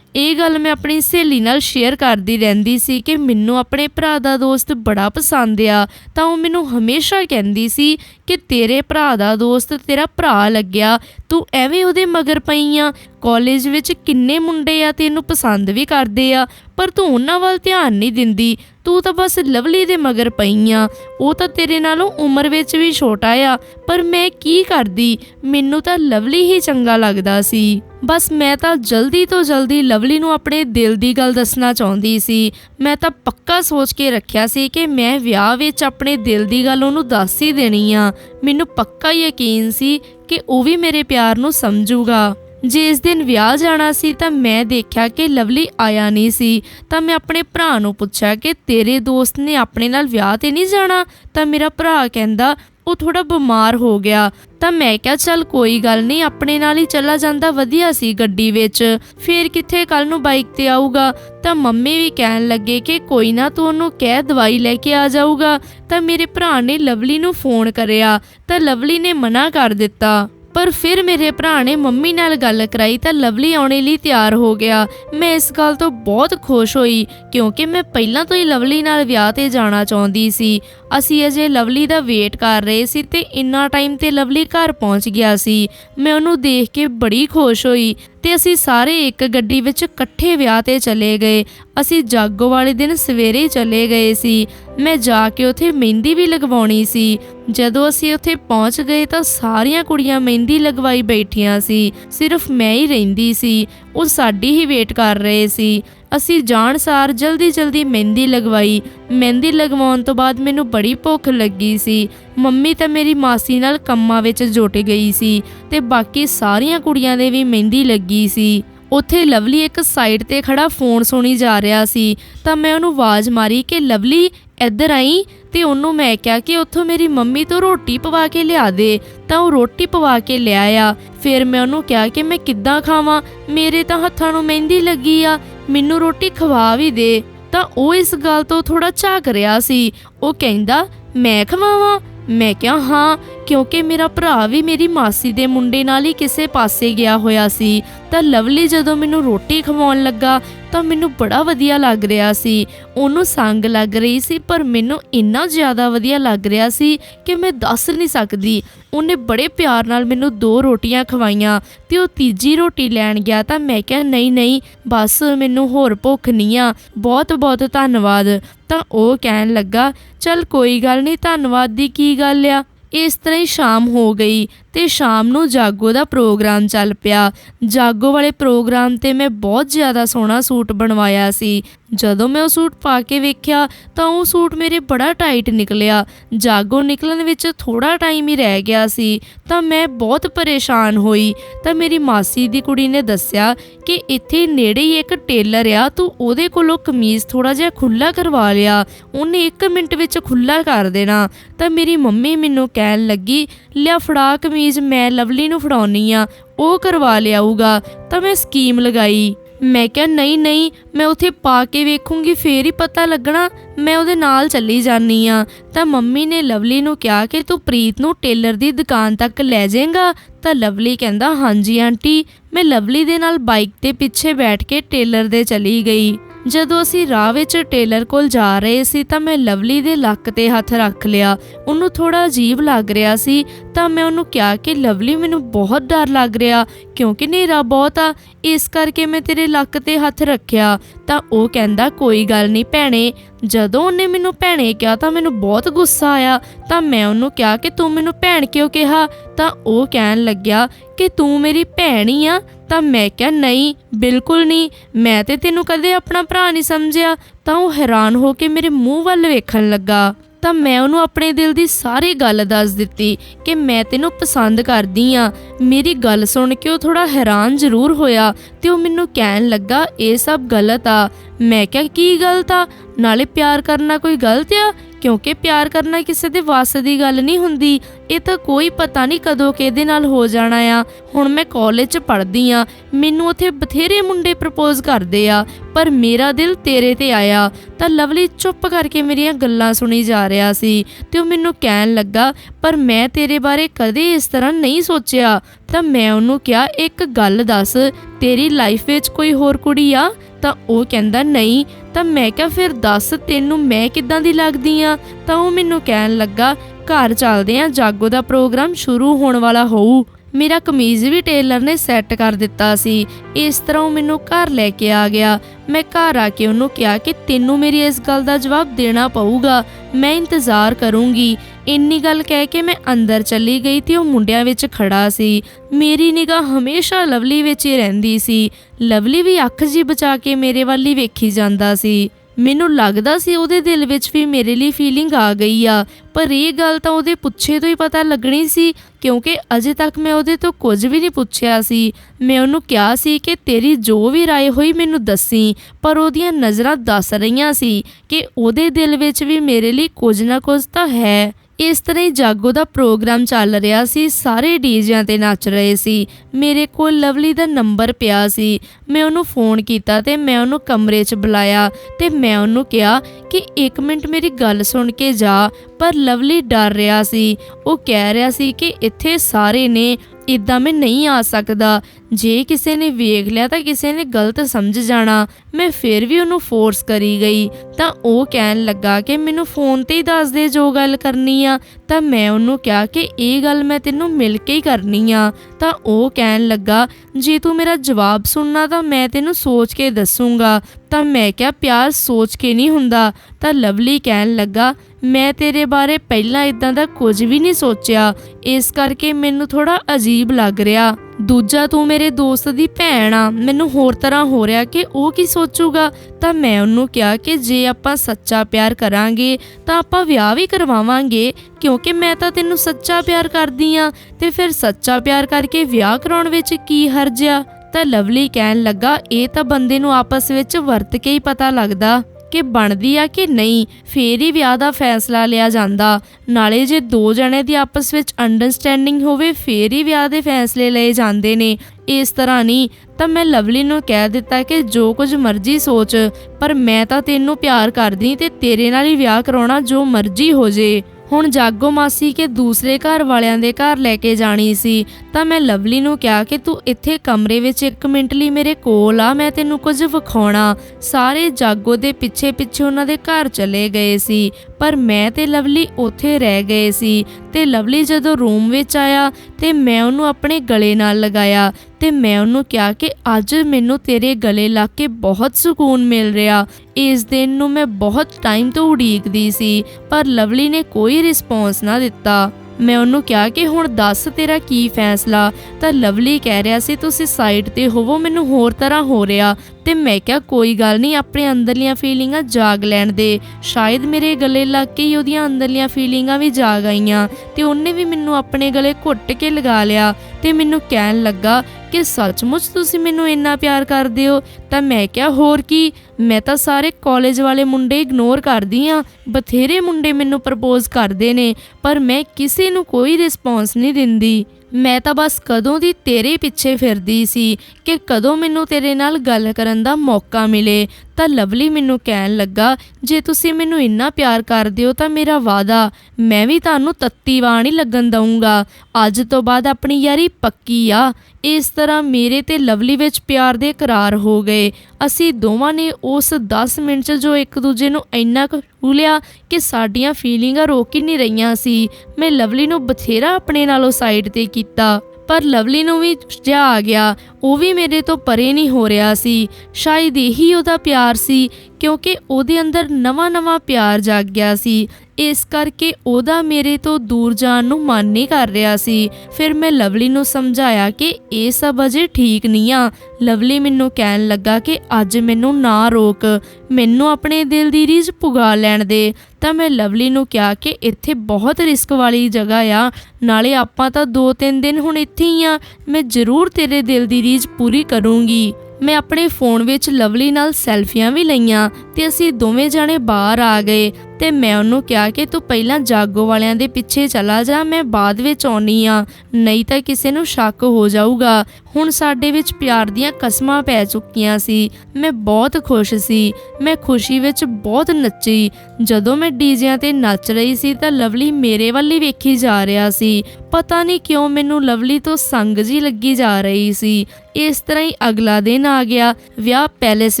S1: ਇਹ ਗੱਲ ਮੈਂ ਆਪਣੀ ਸਹੇਲੀ ਨਾਲ ਸ਼ੇਅਰ ਕਰਦੀ ਰਹਿੰਦੀ ਸੀ ਕਿ ਮੈਨੂੰ ਆਪਣੇ ਭਰਾ ਦਾ ਦੋਸਤ ਬੜਾ ਪਸੰਦ ਆ, ਤਾਂ ਉਹ ਮੈਨੂੰ ਹਮੇਸ਼ਾ ਕਹਿੰਦੀ ਸੀ ਕਿ ਤੇਰੇ ਭਰਾ ਦਾ ਦੋਸਤ ਤੇਰਾ ਭਰਾ ਲੱਗਿਆ, ਤੂੰ ਐਵੇਂ ਉਹਦੇ ਮਗਰ ਪਈ ਆ ਕਾਲਜ ਵਿੱਚ ਕਿੰਨੇ ਮੁੰਡੇ ਆ ਤੈਨੂੰ ਪਸੰਦ ਵੀ ਕਰਦੇ ਆ, ਪਰ ਤੂੰ ਉਹਨਾਂ ਵੱਲ ਧਿਆਨ ਨਹੀਂ ਦਿੰਦੀ, ਤੂੰ ਤਾਂ ਬਸ ਲਵਲੀ ਦੇ ਮਗਰ ਪਈ ਆ। ਉਹ ਤਾਂ ਤੇਰੇ ਨਾਲੋਂ ਉਮਰ ਵਿੱਚ ਵੀ ਛੋਟਾ ਆ, ਪਰ ਮੈਂ ਕੀ ਕਰਦੀ? ਮੈਨੂੰ ਤਾਂ ਲਵਲੀ ਹੀ ਚੰਗਾ ਲੱਗਦਾ ਸੀ। ਬਸ ਮੈਂ ਤਾਂ ਜਲਦੀ ਤੋਂ ਜਲਦੀ ਲਵਲੀ ਨੂੰ ਆਪਣੇ ਦਿਲ ਦੀ ਗੱਲ ਦੱਸਣਾ ਚਾਹੁੰਦੀ ਸੀ। ਮੈਂ ਤਾਂ ਪੱਕਾ ਸੋਚ ਕੇ ਰੱਖਿਆ ਸੀ ਕਿ ਮੈਂ ਵਿਆਹ ਵਿੱਚ ਆਪਣੇ ਦਿਲ ਦੀ ਗੱਲ ਉਹਨੂੰ ਦੱਸ ਹੀ ਦੇਣੀ ਆ। ਮੈਨੂੰ ਪੱਕਾ ਯਕੀਨ ਸੀ ਕਿ ਉਹ ਵੀ ਮੇਰੇ ਪਿਆਰ ਨੂੰ ਸਮਝੂਗਾ। ਜੇ ਇਸ ਦਿਨ ਵਿਆਹ ਜਾਣਾ ਸੀ ਤਾਂ ਮੈਂ ਦੇਖਿਆ ਕਿ ਲਵਲੀ ਆਇਆ ਨਹੀਂ ਸੀ। ਤਾਂ ਮੈਂ ਆਪਣੇ ਭਰਾ ਨੂੰ ਪੁੱਛਿਆ ਕਿ ਤੇਰੇ ਦੋਸਤ ਨੇ ਆਪਣੇ ਨਾਲ ਵਿਆਹ ਤੇ ਨਹੀਂ ਜਾਣਾ? ਤਾਂ ਮੇਰਾ ਭਰਾ ਕਹਿੰਦਾ, ਉਹ ਥੋੜਾ ਬਿਮਾਰ ਹੋ ਗਿਆ। ਤਾਂ ਮੈਂ ਕਿਹਾ, ਚੱਲ ਕੋਈ ਗੱਲ ਨਹੀਂ, ਆਪਣੇ ਨਾਲ ਹੀ ਚਲਾ ਜਾਂਦਾ ਵਧੀਆ ਸੀ ਗੱਡੀ ਵਿੱਚ। ਫੇਰ ਕਿੱਥੇ ਕੱਲ ਨੂੰ ਬਾਈਕ ਤੇ ਆਊਗਾ? ਤਾਂ ਮੰਮੀ ਵੀ ਕਹਿਣ ਲੱਗੇ ਕਿ ਕੋਈ ਨਾ, ਤੂੰ ਉਹਨੂੰ ਕਹਿ, ਦਵਾਈ ਲੈ ਕੇ ਆ ਜਾਊਗਾ। ਤਾਂ ਮੇਰੇ ਭਰਾ ਨੇ ਲਵਲੀ ਨੂੰ ਫੋਨ ਕਰਿਆ। ਤਾਂ ਲਵਲੀ ਨੇ ਮਨਾ ਕਰ ਦਿੱਤਾ। ਪਰ ਫਿਰ ਮੇਰੇ ਭਰਾ ਨੇ ਮੰਮੀ ਨਾਲ ਗੱਲ ਕਰਾਈ ਤਾਂ ਲਵਲੀ ਆਉਣੇ ਲਈ ਤਿਆਰ ਹੋ ਗਿਆ। ਮੈਂ ਇਸ ਗੱਲ ਤੋਂ ਬਹੁਤ ਖੁਸ਼ ਹੋਈ, ਕਿਉਂਕਿ ਮੈਂ ਪਹਿਲਾਂ ਤੋਂ ਹੀ ਲਵਲੀ ਨਾਲ ਵਿਆਹ ਤੇ ਜਾਣਾ ਚਾਹੁੰਦੀ ਸੀ। ਅਸੀਂ ਅਜੇ ਲਵਲੀ ਦਾ ਵੇਟ ਕਰ ਰਹੇ ਸੀ ਤੇ ਇੰਨਾ ਟਾਈਮ ਤੇ ਲਵਲੀ ਘਰ ਪਹੁੰਚ ਗਿਆ ਸੀ। ਮੈਂ ਉਹਨੂੰ ਦੇਖ ਕੇ ਬੜੀ ਖੁਸ਼ ਹੋਈ। ਤੇ ਅਸੀਂ ਸਾਰੇ ਇੱਕ ਗੱਡੀ ਵਿੱਚ ਇਕੱਠੇ ਵਿਆਹ ਤੇ ਚਲੇ ਗਏ। ਅਸੀਂ ਜਾਗੋ ਵਾਲੇ ਦਿਨ ਸਵੇਰੇ ਚਲੇ ਗਏ ਸੀ। ਮੈਂ ਜਾ ਕੇ ਉੱਥੇ ਮਹਿੰਦੀ ਵੀ ਲਗਵਾਉਣੀ ਸੀ। ਜਦੋਂ ਅਸੀਂ ਉੱਥੇ ਪਹੁੰਚ ਗਏ ਤਾਂ ਸਾਰੀਆਂ ਕੁੜੀਆਂ ਮਹਿੰਦੀ ਲਗਵਾਈ ਬੈਠੀਆਂ ਸੀ। ਸਿਰਫ ਮੈਂ ਹੀ ਰਹਿੰਦੀ ਸੀ। ਉਹ ਸਾਡੀ ਹੀ ਵੇਟ ਕਰ ਰਹੇ ਸੀ। ਅਸੀਂ ਜਾਣ ਸਾਰ ਜਲਦੀ ਜਲਦੀ ਮਹਿੰਦੀ ਲਗਵਾਈ। ਮਹਿੰਦੀ ਲਗਵਾਉਣ ਤੋਂ ਬਾਅਦ ਮੈਨੂੰ ਬੜੀ ਭੁੱਖ ਲੱਗੀ ਸੀ। ਮੰਮੀ ਤਾਂ ਮੇਰੀ ਮਾਸੀ ਨਾਲ ਕੰਮਾਂ ਵਿੱਚ ਜੁਟ ਗਈ ਸੀ ਤੇ ਬਾਕੀ ਸਾਰੀਆਂ ਕੁੜੀਆਂ ਦੇ ਵੀ ਮਹਿੰਦੀ ਲੱਗੀ ਸੀ। ਉੱਥੇ ਲਵਲੀ ਇੱਕ ਸਾਈਡ ਤੇ ਖੜਾ ਫੋਨ ਸੁਣੀ ਜਾ ਰਿਹਾ ਸੀ। ਤਾਂ ਮੈਂ ਉਹਨੂੰ ਆਵਾਜ਼ ਮਾਰੀ ਕਿ, ਲਵਲੀ, ਇੱਧਰ ਆਈ? ਤੇ ਉਹਨੂੰ ਮੈਂ ਕਿਹਾ ਕਿ ਉੱਥੋਂ ਮੇਰੀ ਮੰਮੀ ਤੋਂ ਰੋਟੀ ਪਵਾ ਕੇ ਲਿਆ ਦੇ। ਤਾਂ ਉਹ ਰੋਟੀ ਪਵਾ ਕੇ ਲਿਆਇਆ। ਫਿਰ ਮੈਂ ਉਹਨੂੰ ਕਿਹਾ ਕਿ, ਮੈਂ ਕਿੱਦਾਂ ਖਾਵਾਂ? ਮੇਰੇ ਤਾਂ ਹੱਥਾਂ ਨੂੰ ਮਹਿੰਦੀ ਲੱਗੀ ਆ। ਮੈਨੂੰ ਰੋਟੀ ਖਵਾ ਵੀ ਦੇ, ਤਾਂ ਉਹ ਇਸ ਗੱਲ ਤੋਂ ਥੋੜਾ ਝਾਕ ਰਿਹਾ ਸੀ। ਉਹ ਕਹਿੰਦਾ, ਮੈਂ ਖਵਾਵਾਂ? ਮੈਂ ਕਿਹਾ, ਹਾਂ, ਕਿਉਂਕਿ ਮੇਰਾ ਭਰਾ ਵੀ ਮੇਰੀ ਮਾਸੀ ਦੇ ਮੁੰਡੇ ਨਾਲ ਹੀ ਕਿਸੇ ਪਾਸੇ ਗਿਆ ਹੋਇਆ ਸੀ। ਤਾਂ ਲਵਲੀ ਜਦੋਂ ਮੈਨੂੰ ਰੋਟੀ ਖਵਾਉਣ ਲੱਗਾ ਤਾਂ ਮੈਨੂੰ ਬੜਾ ਵਧੀਆ ਲੱਗ ਰਿਹਾ ਸੀ। ਉਹਨੂੰ ਸੰਗ ਲੱਗ ਰਹੀ ਸੀ, ਪਰ ਮੈਨੂੰ ਇੰਨਾ ਜ਼ਿਆਦਾ ਵਧੀਆ ਲੱਗ ਰਿਹਾ ਸੀ ਕਿ ਮੈਂ ਦੱਸ ਨਹੀਂ ਸਕਦੀ। ਉਹਨੇ ਬੜੇ ਪਿਆਰ ਨਾਲ ਮੈਨੂੰ ਦੋ ਰੋਟੀਆਂ ਖਵਾਈਆਂ ਤੇ ਉਹ ਤੀਜੀ ਰੋਟੀ ਲੈਣ ਗਿਆ ਤਾਂ ਮੈਂ ਕਿਹਾ, ਨਹੀਂ ਨਹੀਂ, ਬਸ ਮੈਨੂੰ ਹੋਰ ਭੁੱਖ ਨਹੀਂ ਆ। ਬਹੁਤ ਬਹੁਤ ਧੰਨਵਾਦ। ਤਾਂ ਉਹ ਕਹਿਣ ਲੱਗਾ, ਚੱਲ ਕੋਈ ਗੱਲ ਨਹੀਂ, ਧੰਨਵਾਦ ਦੀ ਕੀ ਗੱਲ ਆ? ਇਸ ਤਰ੍ਹਾਂ ਹੀ ਸ਼ਾਮ ਹੋ ਗਈ। ਤੇ ਸ਼ਾਮ ਨੂੰ ਜਾਗੋ ਦਾ ਪ੍ਰੋਗਰਾਮ ਚੱਲ ਪਿਆ। ਜਾਗੋ ਵਾਲੇ ਪ੍ਰੋਗਰਾਮ ਤੇ ਮੈਂ ਬਹੁਤ ਜ਼ਿਆਦਾ ਸੋਹਣਾ ਸੂਟ ਬਣਵਾਇਆ ਸੀ। ਜਦੋਂ ਮੈਂ ਉਹ ਸੂਟ ਪਾ ਕੇ ਵੇਖਿਆ ਤਾਂ ਉਹ ਸੂਟ ਮੇਰੇ ਬੜਾ ਟਾਈਟ ਨਿਕਲਿਆ। ਜਾਗੋ ਨਿਕਲਣ ਵਿੱਚ ਥੋੜਾ ਟਾਈਮ ਹੀ ਰਹਿ ਗਿਆ ਸੀ ਤਾਂ ਮੈਂ ਬਹੁਤ ਪਰੇਸ਼ਾਨ ਹੋਈ। ਤਾਂ ਮੇਰੀ ਮਾਸੀ ਦੀ ਕੁੜੀ ਨੇ ਦੱਸਿਆ ਕਿ ਇੱਥੇ ਨੇੜੇ ਹੀ ਇੱਕ ਟੇਲਰ ਆ, ਤੂੰ ਉਹਦੇ ਕੋਲੋਂ ਕਮੀਜ਼ ਥੋੜਾ ਜਿਹਾ ਖੁੱਲਾ ਕਰਵਾ ਲਿਆ। ਉਹਨੇ 1 ਮਿੰਟ ਵਿੱਚ ਖੁੱਲਾ ਕਰ ਦੇਣਾ। ਤਾਂ ਮੇਰੀ ਮੰਮੀ ਮੈਨੂੰ ਕਹਿਣ ਲੱਗੀ, ਲਿਆ ਫੜਾ ਕਮੀਜ਼ ਮੈਂ ਲਵਲੀ ਨੂੰ ਫੜਾਉਣੀ ਆ, ਉਹ ਕਰਵਾ ਲਿਆਊਗਾ। ਤਾਂ ਮੈਂ ਸਕੀਮ ਲਗਾਈ। ਮੈਂ ਕਿਹਾ, ਨਹੀਂ ਨਹੀਂ, ਮੈਂ ਉਥੇ ਪਾ ਕੇ ਵੇਖੂੰਗੀ, ਫੇਰ ਹੀ ਪਤਾ ਲੱਗਣਾ। ਮੈਂ ਉਹਦੇ ਨਾਲ ਚੱਲੀ ਜਾਨੀ ਆ। ਤਾਂ ਮੰਮੀ ਨੇ ਲਵਲੀ ਨੂੰ ਕਿਹਾ ਕਿ ਤੂੰ ਪ੍ਰੀਤ ਨੂੰ ਟੇਲਰ ਦੀ ਦੁਕਾਨ ਤੱਕ ਲੈ ਜਾਏਂਗਾ? ਤਾਂ ਲਵਲੀ ਕਹਿੰਦਾ, ਹਾਂਜੀ, ਆਂਟੀ। ਮੈਂ ਲਵਲੀ ਦੇ ਨਾਲ ਬਾਈਕ ਤੇ ਪਿੱਛੇ ਬੈਠ ਕੇ ਟੇਲਰ ਦੇ ਚਲੀ ਗਈ। ਜਦੋਂ ਅਸੀਂ ਰਾਹ ਵਿੱਚ ਟੇਲਰ ਕੋਲ ਜਾ ਰਹੇ ਸੀ ਤਾਂ ਮੈਂ ਲਵਲੀ ਦੇ ਲੱਕ ਤੇ ਹੱਥ ਰੱਖ ਲਿਆ। ਉਹਨੂੰ ਥੋੜਾ ਅਜੀਬ ਲੱਗ ਰਿਹਾ ਸੀ ਤਾਂ ਮੈਂ ਉਹਨੂੰ ਕਿਹਾ ਕਿ ਲਵਲੀ, ਮੈਨੂੰ ਬਹੁਤ ਡਰ ਲੱਗ ਰਿਹਾ। ਕਿਉਂਕਿ ਹਨੇਰਾ ਬਹੁਤ ਆ, ਇਸ ਕਰਕੇ ਮੈਂ ਤੇਰੇ ਲੱਕ ਤੇ ਹੱਥ ਰੱਖਿਆ। ਤਾਂ ਉਹ ਕਹਿੰਦਾ, ਕੋਈ ਗੱਲ ਨਹੀਂ ਭੈਣੇ। ਜਦੋਂ ਉਹਨੇ ਮੈਨੂੰ ਭੈਣੇ ਕਿਹਾ ਤਾਂ ਮੈਨੂੰ ਬਹੁਤ ਗੁੱਸਾ ਆਇਆ। ਤਾਂ ਮੈਂ ਉਹਨੂੰ ਕਿਹਾ ਕਿ ਤੂੰ ਮੈਨੂੰ ਭੈਣ ਕਿਉਂ ਕਿਹਾ? ਤਾਂ ਉਹ ਕਹਿਣ ਲੱਗਿਆ ਕਿ ਤੂੰ ਮੇਰੀ ਭੈਣ ਹੀ ਆ। ਤਾਂ ਮੈਂ ਕਿਹਾ, ਨਹੀਂ, ਬਿਲਕੁਲ ਨਹੀਂ। ਮੈਂ ਤੇ ਤੈਨੂੰ ਕਦੇ ਆਪਣਾ ਭਰਾ ਨਹੀਂ ਸਮਝਿਆ। ਤਾਂ ਉਹ ਹੈਰਾਨ ਹੋ ਕੇ ਮੇਰੇ ਮੂੰਹ ਵੱਲ ਵੇਖਣ ਲੱਗਾ। ਤਾਂ ਮੈਂ ਉਹਨੂੰ ਆਪਣੇ ਦਿਲ ਦੀ ਸਾਰੀ ਗੱਲ ਦੱਸ ਦਿੱਤੀ ਕਿ ਮੈਂ ਤੈਨੂੰ ਪਸੰਦ ਕਰਦੀ ਆ। ਮੇਰੀ ਗੱਲ ਸੁਣ ਕੇ ਉਹ ਥੋੜਾ ਹੈਰਾਨ ਜ਼ਰੂਰ ਹੋਇਆ ਤੇ ਉਹ ਮੈਨੂੰ ਕਹਿਣ ਲੱਗਾ, ਇਹ ਸਭ ਗਲਤ ਆ। ਮੈਂ ਕਿਹਾ, ਕੀ ਗਲਤ ਆ? ਨਾਲੇ ਪਿਆਰ ਕਰਨਾ ਕੋਈ ਗਲਤ ਆ ਕਿਉਂਕਿ ਪਿਆਰ ਕਰਨਾ ਕਿਸੇ ਦੇ ਵਾਸ ਦੀ ਗੱਲ ਨਹੀਂ ਹੁੰਦੀ। ਇਹ ਤਾਂ ਕੋਈ ਪਤਾ ਨਹੀਂ ਕਦੋਂ ਕਿਹਦੇ ਨਾਲ ਹੋ ਜਾਣਾ ਆ। ਹੁਣ ਮੈਂ ਕਾਲਜ 'ਚ ਪੜ੍ਹਦੀ ਆ। ਮੈਨੂੰ ਉੱਥੇ ਬਥੇਰੇ ਮੁੰਡੇ ਪ੍ਰਪੋਜ਼ ਕਰਦੇ ਆ। ਪਰ ਮੇਰਾ ਦਿਲ ਤੇਰੇ ਤੇ ਆਇਆ। ਤਾਂ ਲਵਲੀ ਚੁੱਪ ਕਰਕੇ ਮੇਰੀਆਂ ਗੱਲਾਂ ਸੁਣੀ ਜਾ ਰਿਹਾ ਸੀ ਤੇ ਉਹ ਮੈਨੂੰ ਕਹਿਣ ਲੱਗਾ, ਪਰ ਮੈਂ ਤੇਰੇ ਬਾਰੇ ਕਦੇ ਇਸ ਤਰ੍ਹਾਂ ਨਹੀਂ ਸੋਚਿਆ। ਤਾਂ ਮੈਂ ਉਹਨੂੰ ਕਿਹਾ, ਇੱਕ ਗੱਲ ਦੱਸ, ਤੇਰੀ ਲਾਈਫ ਵਿੱਚ ਕੋਈ ਹੋਰ ਕੁੜੀ ਆ? ਤਾਂ ਉਹ ਕਹਿੰਦਾ, ਨਹੀਂ, ਤਾਂ ਮੈਂ ਕਿਹਾ ਫਿਰ ਦੱਸ ਤੈਨੂੰ ਮੈਂ ਕਿੱਦਾਂ ਦੀ ਲੱਗਦੀ ਆ? ਤਾਂ ਉਹ ਮੈਨੂੰ ਕਹਿਣ ਲੱਗਾ, ਘਰ ਚੱਲਦੇ ਆ, ਜਾਗੋ ਦਾ ਪ੍ਰੋਗਰਾਮ ਸ਼ੁਰੂ ਹੋਣ ਵਾਲਾ ਹੋਊ। ਮੇਰਾ ਕਮੀਜ਼ ਵੀ ਟੇਲਰ ਨੇ ਸੈੱਟ ਕਰ ਦਿੱਤਾ ਸੀ। ਇਸ ਤਰ੍ਹਾਂ ਉਹ ਮੈਨੂੰ ਘਰ ਲੈ ਕੇ ਆ ਗਿਆ। ਮੈਂ ਘਰ ਆ ਕੇ ਉਹਨੂੰ ਕਿਹਾ ਕਿ ਤੈਨੂੰ ਮੇਰੀ ਇਸ ਗੱਲ ਦਾ ਜਵਾਬ ਦੇਣਾ ਪਊਗਾ। ਮੈਂ ਇੰਤਜ਼ਾਰ ਕਰੂੰਗੀ। ਇੰਨੀ ਗੱਲ ਕਹਿ ਕੇ ਮੈਂ ਅੰਦਰ ਚਲੀ ਗਈ ਤੇ ਉਹ ਮੁੰਡਿਆਂ ਵਿੱਚ ਖੜਾ ਸੀ। ਮੇਰੀ ਨਿਗਾਹ ਹਮੇਸ਼ਾ ਲਵਲੀ ਵਿੱਚ ਹੀ ਰਹਿੰਦੀ ਸੀ। ਲਵਲੀ ਵੀ ਅੱਖ ਜੀ ਬਚਾ ਕੇ ਮੇਰੇ ਵੱਲ ਹੀ ਵੇਖੀ ਜਾਂਦਾ ਸੀ। ਮੈਨੂੰ ਲੱਗਦਾ ਸੀ ਉਹਦੇ ਦਿਲ ਵਿੱਚ ਵੀ ਮੇਰੇ ਲਈ ਫੀਲਿੰਗ ਆ ਗਈ ਆ। ਪਰ ਇਹ ਗੱਲ ਤਾਂ ਉਹਦੇ ਪੁੱਛੇ ਤੋਂ ਹੀ ਪਤਾ ਲੱਗਣੀ ਸੀ, ਕਿਉਂਕਿ ਅਜੇ ਤੱਕ ਮੈਂ ਉਹਦੇ ਤੋਂ ਕੁਝ ਵੀ ਨਹੀਂ ਪੁੱਛਿਆ ਸੀ। ਮੈਂ ਉਹਨੂੰ ਕਿਹਾ ਸੀ ਕਿ ਤੇਰੀ ਜੋ ਵੀ ਰਾਏ ਹੋਈ ਮੈਨੂੰ ਦੱਸੀ, ਪਰ ਉਹਦੀਆਂ ਨਜ਼ਰਾਂ ਦੱਸ ਰਹੀਆਂ ਸੀ ਕਿ ਉਹਦੇ ਦਿਲ ਵਿੱਚ ਵੀ ਮੇਰੇ ਲਈ ਕੁਝ ਨਾ ਕੁਝ ਤਾਂ ਹੈ। ਇਸ ਤਰ੍ਹਾਂ ਹੀ ਜਾਗੋ ਦਾ ਪ੍ਰੋਗਰਾਮ ਚੱਲ ਰਿਹਾ ਸੀ। ਸਾਰੇ ਡੀਜਿਆਂ ਤੇ ਨੱਚ ਰਹੇ ਸੀ। ਮੇਰੇ ਕੋਲ ਲਵਲੀ ਦਾ ਨੰਬਰ ਪਿਆ ਸੀ। ਮੈਂ ਉਹਨੂੰ ਫੋਨ ਕੀਤਾ ਤੇ ਮੈਂ ਉਹਨੂੰ ਕਮਰੇ 'ਚ ਬੁਲਾਇਆ ਤੇ ਮੈਂ ਉਹਨੂੰ ਕਿਹਾ ਕਿ 1 ਮਿੰਟ ਮੇਰੀ ਗੱਲ ਸੁਣ ਕੇ ਜਾ। ਪਰ ਲਵਲੀ ਡਰ ਰਿਹਾ ਸੀ। ਉਹ ਕਹਿ ਰਿਹਾ ਸੀ ਕਿ ਇੱਥੇ ਸਾਰੇ ਨੇ ਇਦਾਂ ਮੈਂ ਨਹੀਂ ਆ ਸਕਦਾ। ਜੇ ਕਿਸੇ ਨੇ ਵੇਖ ਲਿਆ ਤਾਂ ਕਿਸੇ ਨੇ ਗਲਤ ਸਮਝ ਜਾਣਾ। ਮੈਂ ਫਿਰ ਵੀ ਉਹਨੂੰ ਫੋਰਸ ਕਰੀ ਗਈ। ਤਾਂ ਉਹ ਕਹਿਣ ਲੱਗਾ ਕਿ ਮੈਨੂੰ ਫੋਨ ਤੇ ਹੀ ਦੱਸ ਦੇ ਜੋ ਗੱਲ ਕਰਨੀ ਆ। ਤਾਂ ਮੈਂ ਉਹਨੂੰ ਕਿਹਾ ਕਿ ਇਹ ਗੱਲ ਮੈਂ ਤੈਨੂੰ ਮਿਲ ਕੇ ਹੀ ਕਰਨੀ ਆ। ਤਾਂ ਉਹ ਕਹਿਣ ਲੱਗਾ, ਜੇ ਤੂੰ ਮੇਰਾ ਜਵਾਬ ਸੁਣਨਾ ਤਾਂ ਮੈਂ ਤੈਨੂੰ ਸੋਚ ਕੇ ਦੱਸੂਗਾ। ਤਾਂ ਮੈਂ ਕਿਹਾ, ਪਿਆਰ ਸੋਚ ਕੇ ਨਹੀਂ ਹੁੰਦਾ। ਤਾਂ ਲਵਲੀ ਕਹਿਣ ਲੱਗਾ, ਮੈਂ ਤੇਰੇ ਬਾਰੇ ਪਹਿਲਾਂ ਇਦਾਂ ਦਾ ਕੁਝ ਵੀ ਨਹੀਂ ਸੋਚਿਆ। ਇਸ ਕਰਕੇ ਮੈਨੂੰ ਥੋੜਾ ਅਜੀਬ ਲੱਗ ਰਿਹਾ। ਦੂਜਾ, ਤੂੰ ਮੇਰੇ ਦੋਸਤ ਦੀ ਭੈਣ ਆ। ਮੈਨੂੰ ਹੋਰ ਤਰ੍ਹਾਂ ਹੋ ਰਿਹਾ ਕਿ ਉਹ ਕੀ ਸੋਚੂਗਾ? ਤਾਂ ਮੈਂ ਉਹਨੂੰ ਕਿਹਾ ਕਿ ਜੇ ਆਪਾਂ ਸੱਚਾ ਪਿਆਰ ਕਰਾਂਗੇ, ਤਾਂ ਆਪਾਂ ਵਿਆਹ ਵੀ ਕਰਵਾਵਾਂਗੇ। ਕਿਉਂਕਿ ਮੈਂ ਤਾਂ ਤੈਨੂੰ ਸੱਚਾ ਪਿਆਰ ਕਰਦੀ ਆ। ਤੇ ਫਿਰ ਸੱਚਾ ਪਿਆਰ ਕਰਕੇ ਵਿਆਹ ਕਰਾਉਣ ਵਿੱਚ ਕੀ ਹਰਜ ਆ? ਤਾਂ ਲਵਲੀ ਕਹਿਣ ਲੱਗਾ, ਇਹ ਤਾਂ ਬੰਦੇ ਨੂੰ ਆਪਸ ਵਿੱਚ ਵਰਤ ਕੇ ਹੀ ਪਤਾ ਲੱਗਦਾ ਕਿ ਬਣਦੀ ਆ ਕਿ ਨਹੀਂ, ਫੇਰ ਹੀ ਵਿਆਹ ਦਾ ਫੈਸਲਾ ਲਿਆ ਜਾਂਦਾ। ਨਾਲੇ ਜੇ ਦੋ ਜਣੇ ਦੀ ਆਪਸ ਵਿੱਚ ਅੰਡਰਸਟੈਂਡਿੰਗ ਹੋਵੇ, ਫੇਰ ਹੀ ਵਿਆਹ ਦੇ ਫੈਸਲੇ ਲਏ ਜਾਂਦੇ ਨੇ। ਇਸ ਤਰ੍ਹਾਂ ਨਹੀਂ, ਤਾਂ ਮੈਂ ਲਵਲੀ ਨੂੰ ਕਹਿ ਦਿੱਤਾ ਕਿ ਜੋ ਕੁਝ ਮਰਜ਼ੀ ਸੋਚ, ਪਰ ਮੈਂ ਤਾਂ ਤੈਨੂੰ ਪਿਆਰ ਕਰਦੀ ਤੇ ਤੇਰੇ ਨਾਲ ਹੀ ਵਿਆਹ ਕਰਾਉਣਾ ਜੋ ਮਰਜ਼ੀ ਹੋ ਜੇ। ਹੁਣ ਜਾਗੋ ਮਾਸੀ ਕੇ ਦੂਸਰੇ ਘਰ ਵਾਲਿਆਂ ਦੇ ਘਰ ਲੈ ਕੇ ਜਾਣੀ ਸੀ। ਤਾਂ ਮੈਂ ਲਵਲੀ ਨੂੰ ਕਿਹਾ ਕਿ ਤੂੰ ਇੱਥੇ ਕਮਰੇ ਵਿੱਚ 1 ਮਿੰਟ ਲਈ ਮੇਰੇ ਕੋਲ ਆ, ਮੈਂ ਤੈਨੂੰ ਕੁਝ ਵਿਖਾਉਣਾ। ਸਾਰੇ ਜਾਗੋ ਦੇ ਪਿੱਛੇ ਪਿੱਛੇ ਉਹਨਾਂ ਦੇ ਘਰ ਚਲੇ ਗਏ ਸੀ, ਪਰ ਮੈਂ ਤੇ ਲਵਲੀ ਉੱਥੇ ਰਹਿ ਗਏ ਸੀ। ਤੇ ਲਵਲੀ ਜਦੋਂ ਰੂਮ ਵਿੱਚ ਆਇਆ, ਤੇ ਮੈਂ ਉਹਨੂੰ ਆਪਣੇ ਗਲੇ ਨਾਲ ਲਗਾਇਆ। ਤੇ ਮੈਂ ਉਹਨੂੰ ਕਿਹਾ ਕਿ ਅੱਜ ਮੈਨੂੰ ਤੇਰੇ ਗਲੇ ਲੱਗ ਕੇ ਬਹੁਤ ਸਕੂਨ ਮਿਲ ਰਿਹਾ। ਇਸ ਦਿਨ ਨੂੰ ਮੈਂ ਬਹੁਤ ਟਾਈਮ ਤੋਂ ਉਡੀਕਦੀ ਸੀ, ਪਰ ਲਵਲੀ ਨੇ ਕੋਈ ਰਿਸਪੌਂਸ ਨਾ ਦਿੱਤਾ। ਮੈਂ ਉਹਨੂੰ ਕਿਹਾ ਕਿ ਹੁਣ ਦੱਸ ਤੇਰਾ ਕੀ ਫੈਸਲਾ? ਤਾਂ ਲਵਲੀ ਕਹਿ ਰਿਹਾ ਸੀ, ਤੁਸੀਂ ਸਾਈਡ ਤੇ ਹੋਵੋ, ਮੈਨੂੰ ਹੋਰ ਤਰ੍ਹਾਂ ਹੋ ਰਿਹਾ। ਤੇ ਮੈਂ ਕਿਹਾ, ਕੋਈ ਗੱਲ ਨਹੀਂ, ਆਪਣੇ ਅੰਦਰਲੀਆਂ ਫੀਲਿੰਗਾਂ ਜਾਗ ਲੈਣ ਦੇ। ਸ਼ਾਇਦ ਮੇਰੇ ਗਲੇ ਲੱਗ ਕੇ ਹੀ ਉਹਦੀਆਂ ਅੰਦਰਲੀਆਂ ਫੀਲਿੰਗਾਂ ਵੀ ਜਾਗ ਆਈਆਂ ਤੇ ਉਹਨੇ ਵੀ ਮੈਨੂੰ ਆਪਣੇ ਗਲੇ ਘੁੱਟ ਕੇ ਲਗਾ ਲਿਆ ਤੇ ਮੈਨੂੰ ਕਹਿਣ ਲੱਗਾ ਕਿ ਸੱਚਮੁੱਚ ਤੁਸੀਂ ਮੈਨੂੰ ਇੰਨਾ ਪਿਆਰ ਕਰਦੇ ਹੋ, ਤਾਂ ਮੈਂ ਕਿਹਾ ਹੋਰ ਕੀ, ਮੈਂ ਤਾਂ ਸਾਰੇ ਕਾਲਜ ਵਾਲੇ ਮੁੰਡੇ ਇਗਨੋਰ ਕਰਦੀ ਆ ਬਥੇਰੇ ਮੁੰਡੇ ਮੈਨੂੰ ਪ੍ਰਪੋਜ਼ ਕਰਦੇ ਨੇ, ਪਰ ਮੈਂ ਕਿਸੇ ਨੂੰ ਕੋਈ ਰਿਸਪੌਂਸ ਨਹੀਂ ਦਿੰਦੀ। ਮੈਂ ਤਾਂ ਬਸ ਕਦੋਂ ਦੀ ਤੇਰੇ ਪਿੱਛੇ ਫਿਰਦੀ ਸੀ ਕਿ ਕਦੋਂ ਮੈਨੂੰ ਤੇਰੇ ਨਾਲ ਗੱਲ ਕਰਨ ਦਾ ਮੌਕਾ ਮਿਲੇ ਤਾਂ ਲਵਲੀ ਮੈਨੂੰ ਕਹਿਣ ਲੱਗਾ, ਜੇ ਤੁਸੀਂ ਮੈਨੂੰ ਇੰਨਾ ਪਿਆਰ ਕਰਦੇ ਹੋ ਤਾਂ ਮੇਰਾ ਵਾਦਾ ਮੈਂ ਵੀ ਤੁਹਾਨੂੰ ਤੱਤੀ ਵਾਣ ਲੱਗਣ ਦਊਂਗਾ। ਅੱਜ ਤੋਂ ਬਾਅਦ ਆਪਣੀ ਯਾਰੀ ਪੱਕੀ ਆ। ਇਸ ਤਰ੍ਹਾਂ ਮੇਰੇ ਤੇ ਲਵਲੀ ਵਿੱਚ ਪਿਆਰ ਦੇ ਇਕਰਾਰ ਹੋ ਗਏ। ਅਸੀਂ ਦੋਵਾਂ ਨੇ ਉਸ 10 ਮਿੰਟ 'ਚ ਜੋ ਇੱਕ ਦੂਜੇ ਨੂੰ ਇੰਨਾ ਕੁ ਲਿਆ ਕਿ ਸਾਡੀਆਂ ਫੀਲਿੰਗਾਂ ਰੋਕ ਹੀ ਨਹੀਂ ਰਹੀਆਂ ਸੀ। ਮੈਂ ਲਵਲੀ ਨੂੰ ਬਥੇਰਾ ਆਪਣੇ ਨਾਲੋਂ ਸਾਈਡ ਤੇ ਕੀਤਾ। ਪਰ ਲਵਲੀ ਨੂੰ ਵੀ ਜਿਹਾ ਆ ਗਿਆ ਉਹ ਵੀ ਮੇਰੇ ਤੋਂ ਪਰੇ ਨਹੀਂ ਹੋ ਰਿਹਾ ਸੀ। ਸ਼ਾਇਦ ਇਹੀ ਉਹਦਾ ਪਿਆਰ ਸੀ, ਕਿਉਂਕਿ ਉਹਦੇ ਅੰਦਰ ਨਵਾਂ-ਨਵਾਂ ਪਿਆਰ ਜਾਗ ਗਿਆ ਸੀ। ਇਸ ਕਰਕੇ ਉਹਦਾ ਮੇਰੇ ਤੋਂ ਦੂਰ ਜਾਣ ਨੂੰ ਮਨ ਨਹੀਂ ਕਰ ਰਿਹਾ ਸੀ। ਫਿਰ ਮੈਂ ਲਵਲੀ ਨੂੰ ਸਮਝਾਇਆ ਕਿ ਇਹ ਸਭ ਅਜੇ ਠੀਕ ਨਹੀਂ ਆ। ਲਵਲੀ ਮੈਨੂੰ ਕਹਿਣ ਲੱਗਾ ਕਿ ਅੱਜ ਮੈਨੂੰ ਨਾ ਰੋਕ, ਮੈਨੂੰ ਆਪਣੇ ਦਿਲ ਦੀ ਰੀਝ ਪੁਗਾ ਲੈਣ ਦੇ। ਤਾਂ ਮੈਂ ਲਵਲੀ ਨੂੰ ਕਿਹਾ ਕਿ ਇੱਥੇ ਬਹੁਤ ਰਿਸਕ ਵਾਲੀ ਜਗ੍ਹਾ ਆ, ਨਾਲੇ ਆਪਾਂ ਤਾਂ 2-3 ਦਿਨ ਹੁਣ ਇੱਥੇ ਹੀ ਆ। ਮੈਂ ਜ਼ਰੂਰ ਤੇਰੇ ਦਿਲ ਦੀ ਚੀਜ਼ ਪੂਰੀ ਕਰੂੰਗੀ। ਮੈਂ ਆਪਣੇ ਫੋਨ ਵਿੱਚ ਲਵਲੀ ਨਾਲ ਸੈਲਫੀਆਂ ਵੀ ਲਈਆਂ ਤੇ ਅਸੀਂ ਦੋਵੇਂ ਜਾਣੇ ਬਾਹਰ ਆ ਗਏ। ਤੇ ਮੈਂ ਉਹਨੂੰ ਕਿਹਾ ਕਿ ਤੂੰ ਪਹਿਲਾਂ ਜਾਗੋ ਵਾਲਿਆਂ ਦੇ ਪਿੱਛੇ ਚਲਾ ਜਾ, ਮੈਂ ਬਾਅਦ ਵਿੱਚ ਆਉਣੀ ਆ। ਨਹੀਂ ਤਾਂ ਕਿਸੇ ਨੂੰ ਸ਼ੱਕ ਹੋ ਜਾਊਗਾ। ਹੁਣ ਸਾਡੇ ਵਿੱਚ ਪਿਆਰ ਦੀਆਂ ਕਸਮਾਂ ਪੈ ਚੁੱਕੀਆਂ ਸੀ। ਮੈਂ ਬਹੁਤ ਖੁਸ਼ ਸੀ। ਮੈਂ ਖੁਸ਼ੀ ਵਿੱਚ ਬਹੁਤ ਨੱਚੀ। ਜਦੋਂ ਮੈਂ ਡੀਜਿਆਂ ਤੇ ਨੱਚ ਰਹੀ ਸੀ ਤਾਂ ਲਵਲੀ ਮੇਰੇ ਵੱਲ ਹੀ ਵੇਖੀ ਜਾ ਰਿਹਾ ਸੀ। ਪਤਾ ਨਹੀਂ ਕਿਉਂ ਮੈਨੂੰ ਲਵਲੀ ਤੋਂ ਸੰਗ ਜੀ ਲੱਗੀ ਜਾ ਰਹੀ ਸੀ। ਇਸ ਤਰ੍ਹਾਂ ਹੀ ਅਗਲਾ ਦਿਨ ਆ ਗਿਆ। ਵਿਆਹ ਪੈਲੇਸ